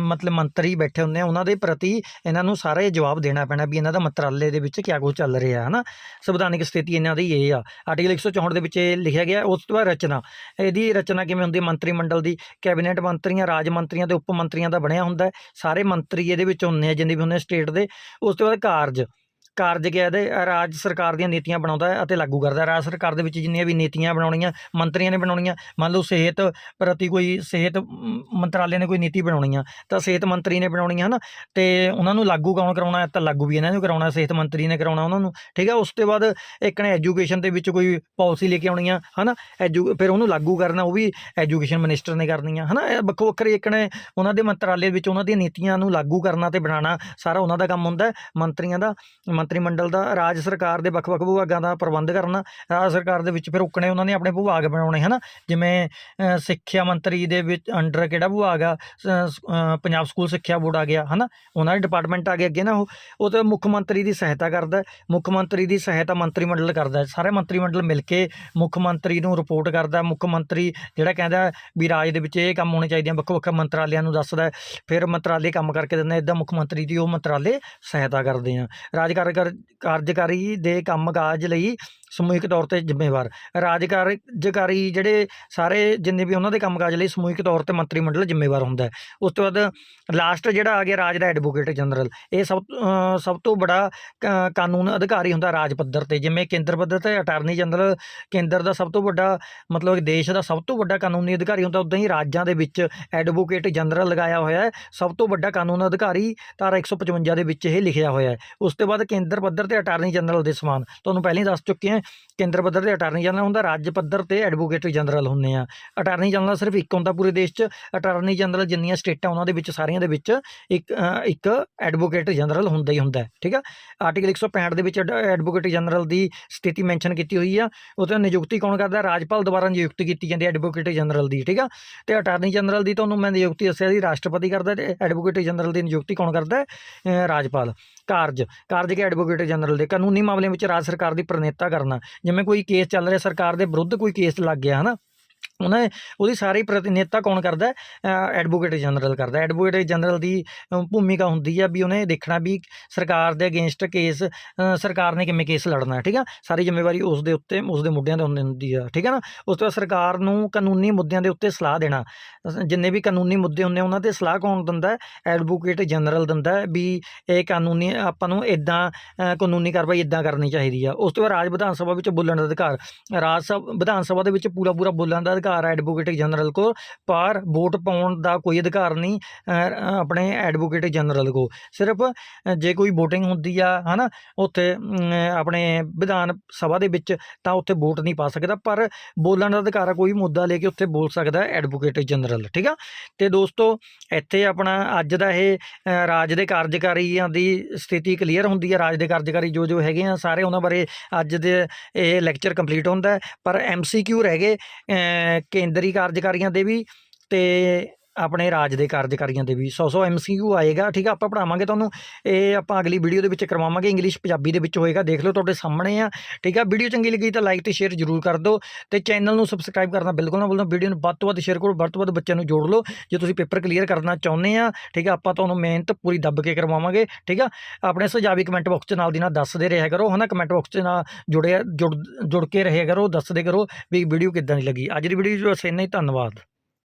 ਮਤਲਬ ਮੰਤਰੀ ਬੈਠੇ ਹੁੰਦੇ ਆ ਉਹਨਾਂ ਦੇ ਪ੍ਰਤੀ ਇਹਨਾਂ ਨੂੰ ਸਾਰੇ ਜਵਾਬ ਦੇਣਾ ਪੈਣਾ ਵੀ ਇਹਨਾਂ ਦਾ ਮੰਤਰਾਲੇ ਦੇ ਵਿੱਚ ਕਿਆ ਕੁਝ ਚੱਲ ਰਿਹਾ ਹਨਾ? ਸੰਵਿਧਾਨਿਕ ਸਥਿਤੀ ਇਹਨਾਂ ਦੀ ਇਹ ਆ। ਆਰਟੀਕਲ 164 ਦੇ ਵਿੱਚ ਇਹ ਲਿਖਿਆ ਗਿਆ ਉਸ ਤੋਂ ਬਾਅਦ ਰਚਨਾ। ਇਹਦੀ ਰਚਨਾ ਕਿਵੇਂ ਹੁੰਦੀ ਹੈ? ਮੰਤਰੀ ਮੰਡਲ ਦੀ। ਕੈਬਨਿਟ ਮੰਤਰੀਆਂ ਰਾਜ ਮੰਤਰੀਆਂ ਤੇ ਉਪ ਮੰਤਰੀਆਂ ਦਾ ਬਣਿਆ ਹੁੰਦਾ ਸਾਰੇ ਮੰਤਰੀ ਇਹਦੇ ਵਿੱਚ ਹੁੰਦੇ ਆ ਜਿੰਨੇ ਵੀ ਹੁੰਦੇ ਆ ਸਟੇਟ ਦੇ ਉਸ ਤੋਂ ਬਾਅਦ ਕਾਰਜ। ਕਾਰਜ ਗਿਆ ਦੇ ਰਾਜ ਸਰਕਾਰ ਦੀਆਂ ਨੀਤੀਆਂ ਬਣਾਉਂਦਾ ਹੈ ਅਤੇ ਲਾਗੂ ਕਰਦਾ ਹੈ। ਰਾਜ ਸਰਕਾਰ ਦੇ ਵਿੱਚ ਜਿੰਨੀਆਂ ਵੀ ਨੀਤੀਆਂ ਬਣਾਉਣੀਆਂ, ਮੰਤਰੀਆਂ ਨੇ ਬਣਾਉਣੀਆਂ, ਮੰਨ ਲਓ ਸਿਹਤ ਪ੍ਰਤੀ ਕੋਈ ਸਿਹਤ ਮੰਤਰਾਲੇ ਨੇ ਕੋਈ ਨੀਤੀ ਬਣਾਉਣੀ ਆ, ਤਾਂ ਸਿਹਤ ਮੰਤਰੀ ਨੇ ਬਣਾਉਣੀ ਹੈ ਨਾ ਤੇ ਉਹਨਾਂ ਨੂੰ ਲਾਗੂ ਕੌਣ ਕਰਾਉਣਾ ਹੈ? ਤਾਂ ਲਾਗੂ ਵੀ ਇਹਨਾਂ ਨੂੰ ਕਰਾਉਣਾ, ਸਿਹਤ ਮੰਤਰੀ ਨੇ ਕਰਾਉਣਾ ਉਹਨਾਂ ਨੂੰ, ਠੀਕ ਹੈ ਉਸ ਤੋਂ ਬਾਅਦ ਇੱਕ ਨੇ ਐਜੂਕੇਸ਼ਨ ਦੇ ਵਿੱਚ ਕੋਈ ਪਾਲਿਸੀ ਲੈ ਕੇ ਆਉਣੀ ਆ, ਹਨਾ? ਐਜੂ, ਫਿਰ ਉਹਨੂੰ ਲਾਗੂ ਕਰਨਾ, ਉਹ ਵੀ ਐਜੂਕੇਸ਼ਨ ਮਿਨਿਸਟਰ ਨੇ ਕਰਨੀ ਆ, ਹਨਾ? ਇਹ ਵੱਖੋ ਵੱਖਰੇ ਇੱਕ ਨੇ ਉਹਨਾਂ ਦੇ ਮੰਤਰਾਲੇ ਵਿੱਚ ਉਹਨਾਂ ਦੀਆਂ ਨੀਤੀਆਂ ਨੂੰ ਲਾਗੂ ਕਰਨਾ ਤੇ ਬਣਾਉਣਾ, ਸਾਰਾ ਉਹਨਾਂ ਦਾ ਕੰਮ ਹੁੰਦਾ ਮੰਤਰੀਆਂ ਦਾ ਮੰਤਰੀ ਮੰਡਲ ਦਾ, ਰਾਜ ਸਰਕਾਰ ਦੇ ਵੱਖ-ਵੱਖ ਵਿਭਾਗਾਂ ਦਾ ਪ੍ਰਬੰਧ ਕਰਨਾ ਰਾਜ ਸਰਕਾਰ ਦੇ ਵਿੱਚ ਫਿਰ ਰੁਕਣੇ, ਉਹਨਾਂ ਨੇ ਆਪਣੇ ਵਿਭਾਗ ਬਣਾਉਣੇ ਹੈ ਨਾ ਜਿਵੇਂ ਸਿੱਖਿਆ ਮੰਤਰੀ ਦੇ ਵਿੱਚ ਅੰਡਰ ਕਿਹੜਾ ਵਿਭਾਗ ਆ? ਪੰਜਾਬ ਸਕੂਲ ਸਿੱਖਿਆ ਬੋਰਡ ਆ ਗਿਆ ਹੈ ਨਾ ਉਹਨਾਂ ਦੇ ਡਿਪਾਰਟਮੈਂਟ ਆ ਗਏ ਅੱਗੇ, ਨਾ ਉਹ? ਉਹ ਤੇ ਮੁੱਖ ਮੰਤਰੀ ਦੀ ਸਹਾਇਤਾ ਕਰਦਾ, ਮੁੱਖ ਮੰਤਰੀ ਦੀ ਸਹਾਇਤਾ ਮੰਤਰੀ ਮੰਡਲ ਕਰਦਾ, ਸਾਰੇ ਮੰਤਰੀ ਮੰਡਲ ਮਿਲ ਕੇ ਮੁੱਖ ਮੰਤਰੀ ਨੂੰ ਰਿਪੋਰਟ ਕਰਦਾ, ਮੁੱਖ ਮੰਤਰੀ ਜਿਹੜਾ ਕਹਿੰਦਾ ਵੀ ਰਾਜ ਦੇ ਵਿੱਚ ਇਹ ਕੰਮ ਹੋਣੇ ਚਾਹੀਦੇ ਆ ਵੱਖ ਵੱਖ ਮੰਤਰਾਲਿਆਂ ਨੂੰ ਦੱਸਦਾ, ਫਿਰ ਮੰਤਰਾਲੇ ਕੰਮ ਕਰਕੇ ਦਿੰਦੇ ਇਦਾਂ ਮੁੱਖ ਮੰਤਰੀ ਦੀ ਉਹ ਮੰਤਰਾਲੇ ਸਹਾਇਤਾ ਕਰਦੇ ਆ। ਰਾਜ ਕਰ ਕਾਰਜਕਾਰੀ ਦੇ ਕੰਮਕਾਜ ਲਈ ਸਮੂਹਿਕ ਤੌਰ ਤੇ ਜ਼ਿੰਮੇਵਾਰ। ਰਾਜ ਕਾਰਜਕਾਰੀ ਜਿਹੜੇ ਸਾਰੇ ਜਿੰਨੇ ਵੀ ਉਹਨਾਂ ਦੇ ਕੰਮਕਾਜ ਲਈ ਸਮੂਹਿਕ ਤੌਰ ਤੇ ਮੰਤਰੀ ਮੰਡਲ ਜ਼ਿੰਮੇਵਾਰ ਹੁੰਦਾ ਹੈ। ਉਸ ਤੋਂ ਬਾਅਦ ਲਾਸਟ ਜਿਹੜਾ ਆ ਗਿਆ ਰਾਜ ਦਾ ਐਡਵੋਕੇਟ ਜਨਰਲ ਇਹ ਸਭ ਸਭ ਤੋਂ ਬੜਾ ਕ- ਕਾਨੂੰਨ ਅਧਿਕਾਰੀ ਹੁੰਦਾ ਰਾਜ ਪੱਧਰ ਤੇ। ਜਿਵੇਂ ਕੇਂਦਰ ਪੱਧਰ ਤੇ ਅਟਾਰਨੀ ਜਨਰਲ ਕੇਂਦਰ ਦਾ ਸਭ ਤੋਂ ਵੱਡਾ, ਮਤਲਬ ਦੇਸ਼ ਦਾ ਸਭ ਤੋਂ ਵੱਡਾ ਕਾਨੂੰਨੀ ਅਧਿਕਾਰੀ ਹੁੰਦਾ, ਉਦਾਂ ਹੀ ਰਾਜਾਂ ਦੇ ਵਿੱਚ ਐਡਵੋਕੇਟ ਜਨਰਲ ਲਗਾਇਆ ਹੋਇਆ ਹੈ। ਸਭ ਤੋਂ ਵੱਡਾ ਕਾਨੂੰਨ ਅਧਿਕਾਰੀ ਧਾਰਾ 155 ਦੇ ਵਿੱਚ ਇਹ ਲਿਖਿਆ ਹੋਇਆ ਹੈ। ਉਸ ਤੋਂ ਬਾਅਦ ਕੇਂਦਰ ਪੱਧਰ ਤੇ ਅਟਾਰਨੀ ਜਨਰਲ ਦੇ ਸਮਾਨ। ਤੁਹਾਨੂੰ ਪਹਿਲਾਂ ਹੀ ਦੱਸ ਚੁੱਕੇ ਹਾਂ ਕੇਂਦਰ ਪੱਧਰ ਤੇ ਅਟਾਰਨੀ ਜਨਰਲ ਹੁੰਦਾ, ਰਾਜ ਪੱਧਰ ਤੇ ਐਡਵੋਕੇਟ ਜਨਰਲ ਹੁੰਦੇ ਆ। ਅਟਾਰਨੀ ਜਨਰਲ ਸਿਰਫ ਇੱਕ ਹੁੰਦਾ ਪੂਰੇ ਦੇਸ਼ 'ਚ। ਅਟਾਰਨੀ ਜਨਰਲ ਜਿੰਨੀਆਂ ਸਟੇਟਾਂ ਉਹਨਾਂ ਦੇ ਵਿੱਚ, ਸਾਰੀਆਂ ਦੇ ਵਿੱਚ ਇੱਕ ਇੱਕ ਐਡਵੋਕੇਟ ਜਨਰਲ ਹੁੰਦਾ ਹੀ ਹੁੰਦਾ, ਠੀਕ ਆ? ਆਰਟੀਕਲ 165 ਦੇ ਵਿੱਚ ਐਡ- ਐਡਵੋਕੇਟ ਜਨਰਲ ਦੀ ਸਥਿਤੀ ਮੈਂਸ਼ਨ ਕੀਤੀ ਹੋਈ ਆ। ਉਹ ਤੇ ਨਿਯੁਕਤੀ ਕੌਣ ਕਰਦਾ? ਰਾਜਪਾਲ ਦੁਆਰਾ ਨਿਯੁਕਤ ਕੀਤੀ ਜਾਂਦੀ ਹੈ ਐਡਵੋਕੇਟ ਜਨਰਲ ਦੀ, ਠੀਕ ਆ? ਤੇ ਅਟਾਰਨੀ ਜਨਰਲ ਦੀ ਤੁਹਾਨੂੰ ਮੈਂ ਨਿਯੁਕਤੀ ਦੱਸਿਆ ਸੀ, ਰਾਸ਼ਟਰਪਤੀ ਕਰਦਾ ਹੈ ਤੇ ਐਡਵੋਕੇਟ ਜਨਰਲ ਦੀ ਨਿਯੁਕਤੀ ਕੌਣ ਕਰਦਾ? ਰਾਜਪਾਲ। ਕਾਰਜ। ਕਾਰਜ ਕੇ ਐਡਵੋਕੇਟ ਜਨਰਲ ਦੇ। ਕਾਨੂੰਨੀ ਮਾਮਲੇ ਵਿੱਚ ਰਾਜ ਸਰਕਾਰ ਦੀ ਪ੍ਰਨੇਤਾ ਕਰਨਾ। ਜਿਵੇਂ ਕੋਈ ਕੇਸ ਚੱਲ ਰਿਹਾ ਸਰਕਾਰ ਦੇ ਵਿਰੁੱਧ ਕੋਈ ਕੇਸ ਲੱਗ ਗਿਆ ਹਨਾ? ਉਹਨਾਂ ਉਹਦੀ ਸਾਰੀ ਪ੍ਰਤੀਨਿਧਤਾ ਕੌਣ ਕਰਦਾ ਐਡਵੋਕੇਟ ਜਨਰਲ ਕਰਦਾ ਐਡਵੋਕੇਟ ਜਨਰਲ ਦੀ ਭੂਮਿਕਾ ਹੁੰਦੀ ਆ ਵੀ ਉਹਨੇ ਦੇਖਣਾ ਵੀ ਸਰਕਾਰ ਦੇ ਅਗੇਂਸਟ ਕੇਸ ਸਰਕਾਰ ਨੇ ਕਿਵੇਂ ਕੇਸ ਲੜਨਾ ਠੀਕ ਆ? ਸਾਰੀ ਜ਼ਿੰਮੇਵਾਰੀ ਉਸ ਦੇ ਉੱਤੇ, ਉਸ ਦੇ ਮੁੱਦਿਆਂ ਤੇ ਹੁੰਦੀ ਹੁੰਦੀ ਆ, ਠੀਕ ਆ ਨਾ? ਉਸ ਤੋਂ ਬਾਅਦ ਸਰਕਾਰ ਨੂੰ ਕਾਨੂੰਨੀ ਮੁੱਦਿਆਂ ਦੇ ਉੱਤੇ ਸਲਾਹ ਦੇਣਾ। ਜਿੰਨੇ ਵੀ ਕਾਨੂੰਨੀ ਮੁੱਦੇ ਹੁੰਦੇ ਉਹਨਾਂ ਤੇ ਸਲਾਹ ਕੌਣ ਦਿੰਦਾ ਐਡਵੋਕੇਟ ਜਨਰਲ ਦਿੰਦਾ ਵੀ ਇਹ ਕਾਨੂੰਨੀ, ਆਪਾਂ ਨੂੰ ਇਦਾਂ ਕਾਨੂੰਨੀ ਕਾਰਵਾਈ ਇਦਾਂ ਕਰਨੀ ਚਾਹੀਦੀ ਆ। ਉਸ ਤੋਂ ਬਾਅਦ ਰਾਜ ਵਿਧਾਨ ਸਭਾ ਵਿੱਚ ਬੋਲਣ ਦਾ ਅਧਿਕਾਰ। ਰਾਜ ਸਭ, ਵਿਧਾਨ ਸਭਾ ਦੇ ਵਿੱਚ ਪੂਰਾ ਪੂਰਾ ਬੋਲਣ ਦਾ ਅਧਿਕਾਰ ਹੈ ਐਡਵੋਕੇਟ ਜਨਰਲ ਕੋਲ, ਪਰ ਵੋਟ ਪਾਉਣ ਦਾ ਕੋਈ ਅਧਿਕਾਰ ਨਹੀਂ ਆਪਣੇ ਐਡਵੋਕੇਟ ਜਨਰਲ ਕੋ ਸਿਰਫ ਜੇ ਕੋਈ VOTING ਹੁੰਦੀ ਆ, ਹਨਾ, ਉੱਥੇ ਆਪਣੇ ਵਿਧਾਨ ਸਭਾ ਦੇ ਵਿੱਚ, ਤਾਂ ਉੱਥੇ ਵੋਟ ਨਹੀਂ ਪਾ ਸਕਦਾ, ਪਰ ਬੋਲਣ ਦਾ ਅਧਿਕਾਰ ਆ, ਕੋਈ ਮੁੱਦਾ ਲੈ ਕੇ ਉੱਥੇ ਬੋਲ ਸਕਦਾ ਐਡਵੋਕੇਟ ਜਨਰਲ ਠੀਕ ਆ ਤੇ ਦੋਸਤੋ, ਇੱਥੇ ਆਪਣਾ ਅੱਜ ਦਾ ਇਹ ਰਾਜ ਦੇ ਕਾਰਜਕਾਰੀਆਂ ਦੀ ਸਥਿਤੀ ਕਲੀਅਰ ਹੁੰਦੀ ਹੈ ਰਾਜ ਦੇ ਕਾਰਜਕਾਰੀ ਜੋ ਜੋ ਹੈਗੇ ਆ, ਸਾਰੇ ਉਹਨਾਂ ਬਾਰੇ ਅੱਜ ਦੇ ਇਹ ਲੈਕਚਰ ਕੰਪਲੀਟ ਹੁੰਦਾ ਹੈ। ਪਰ ਐਮਸੀਕਿਊ ਰਹਿ ਗਏ ਕੇਂਦਰੀ ਕਾਰਜਕਾਰੀਆਂ ਦੇ ਵੀ ਤੇ ਆਪਣੇ ਰਾਜ ਦੇ ਕਾਰਜਕਾਰੀਆਂ ਦੇ ਵੀ। 100 100 ਐਮਸੀਕਿਊ ਆਏਗਾ, ਠੀਕ ਆ? ਆਪਾਂ ਪੜਾਵਾਂਗੇ ਤੁਹਾਨੂੰ। ਇਹ ਆਪਾਂ ਅਗਲੀ ਵੀਡੀਓ ਦੇ ਵਿੱਚ ਕਰਵਾਵਾਂਗੇ। ਇੰਗਲਿਸ਼ ਪੰਜਾਬੀ ਦੇ ਵਿੱਚ ਹੋਏਗਾ। ਦੇਖ ਲਓ, ਤੁਹਾਡੇ ਸਾਹਮਣੇ ਆ। ਠੀਕ ਆ? ਵੀਡੀਓ ਚੰਗੀ ਲੱਗੀ ਤਾਂ ਲਾਈਕ ਤੇ ਸ਼ੇਅਰ ਜ਼ਰੂਰ ਕਰ ਦਿਓ। ਤੇ ਚੈਨਲ ਨੂੰ ਸਬਸਕ੍ਰਾਈਬ ਕਰਨਾ ਬਿਲਕੁਲ ਨਾ ਭੁੱਲਣਾ। ਵੀਡੀਓ ਨੂੰ ਵੱਧ ਤੋਂ ਵੱਧ ਸ਼ੇਅਰ ਕਰੋ। ਵੱਧ ਤੋਂ ਵੱਧ ਬੱਚਿਆਂ ਨੂੰ ਜੋੜ ਲਓ। ਜੇ ਤੁਸੀਂ ਪੇਪਰ ਕਲੀਅਰ ਕਰਨਾ ਚਾਹੁੰਦੇ ਆ, ਠੀਕ ਆ? ਆਪਾਂ ਤੁਹਾਨੂੰ ਮਿਹਨਤ ਪੂਰੀ ਦੱਬ ਕੇ ਕਰਵਾਵਾਂਗੇ। ਠੀਕ ਆ? ਆਪਣੇ ਸੁਝਾਵੀ ਕਮੈਂਟ ਬਾਕਸ 'ਚ ਨਾਲ ਦੀ ਨਾਲ ਦੱਸਦੇ ਰਿਹਾ ਕਰੋ। ਹਨਾ? ਕਮੈਂਟ ਬਾਕਸ 'ਚ ਨਾਲ ਜੁੜਿਆ, ਜੁੜ ਜੁੜ ਕੇ ਰਹਿਆ ਕਰੋ। ਦੱਸਦੇ ਕਰੋ ਵੀ ਵੀਡੀਓ ਕਿੱਦਾਂ ਦੀ ਲੱਗੀ। ਅੱਜ ਦੀ ਵੀਡੀਓ ਜੋ ਇੰਨਾ ਹੀ। ਧੰਨਵਾਦ।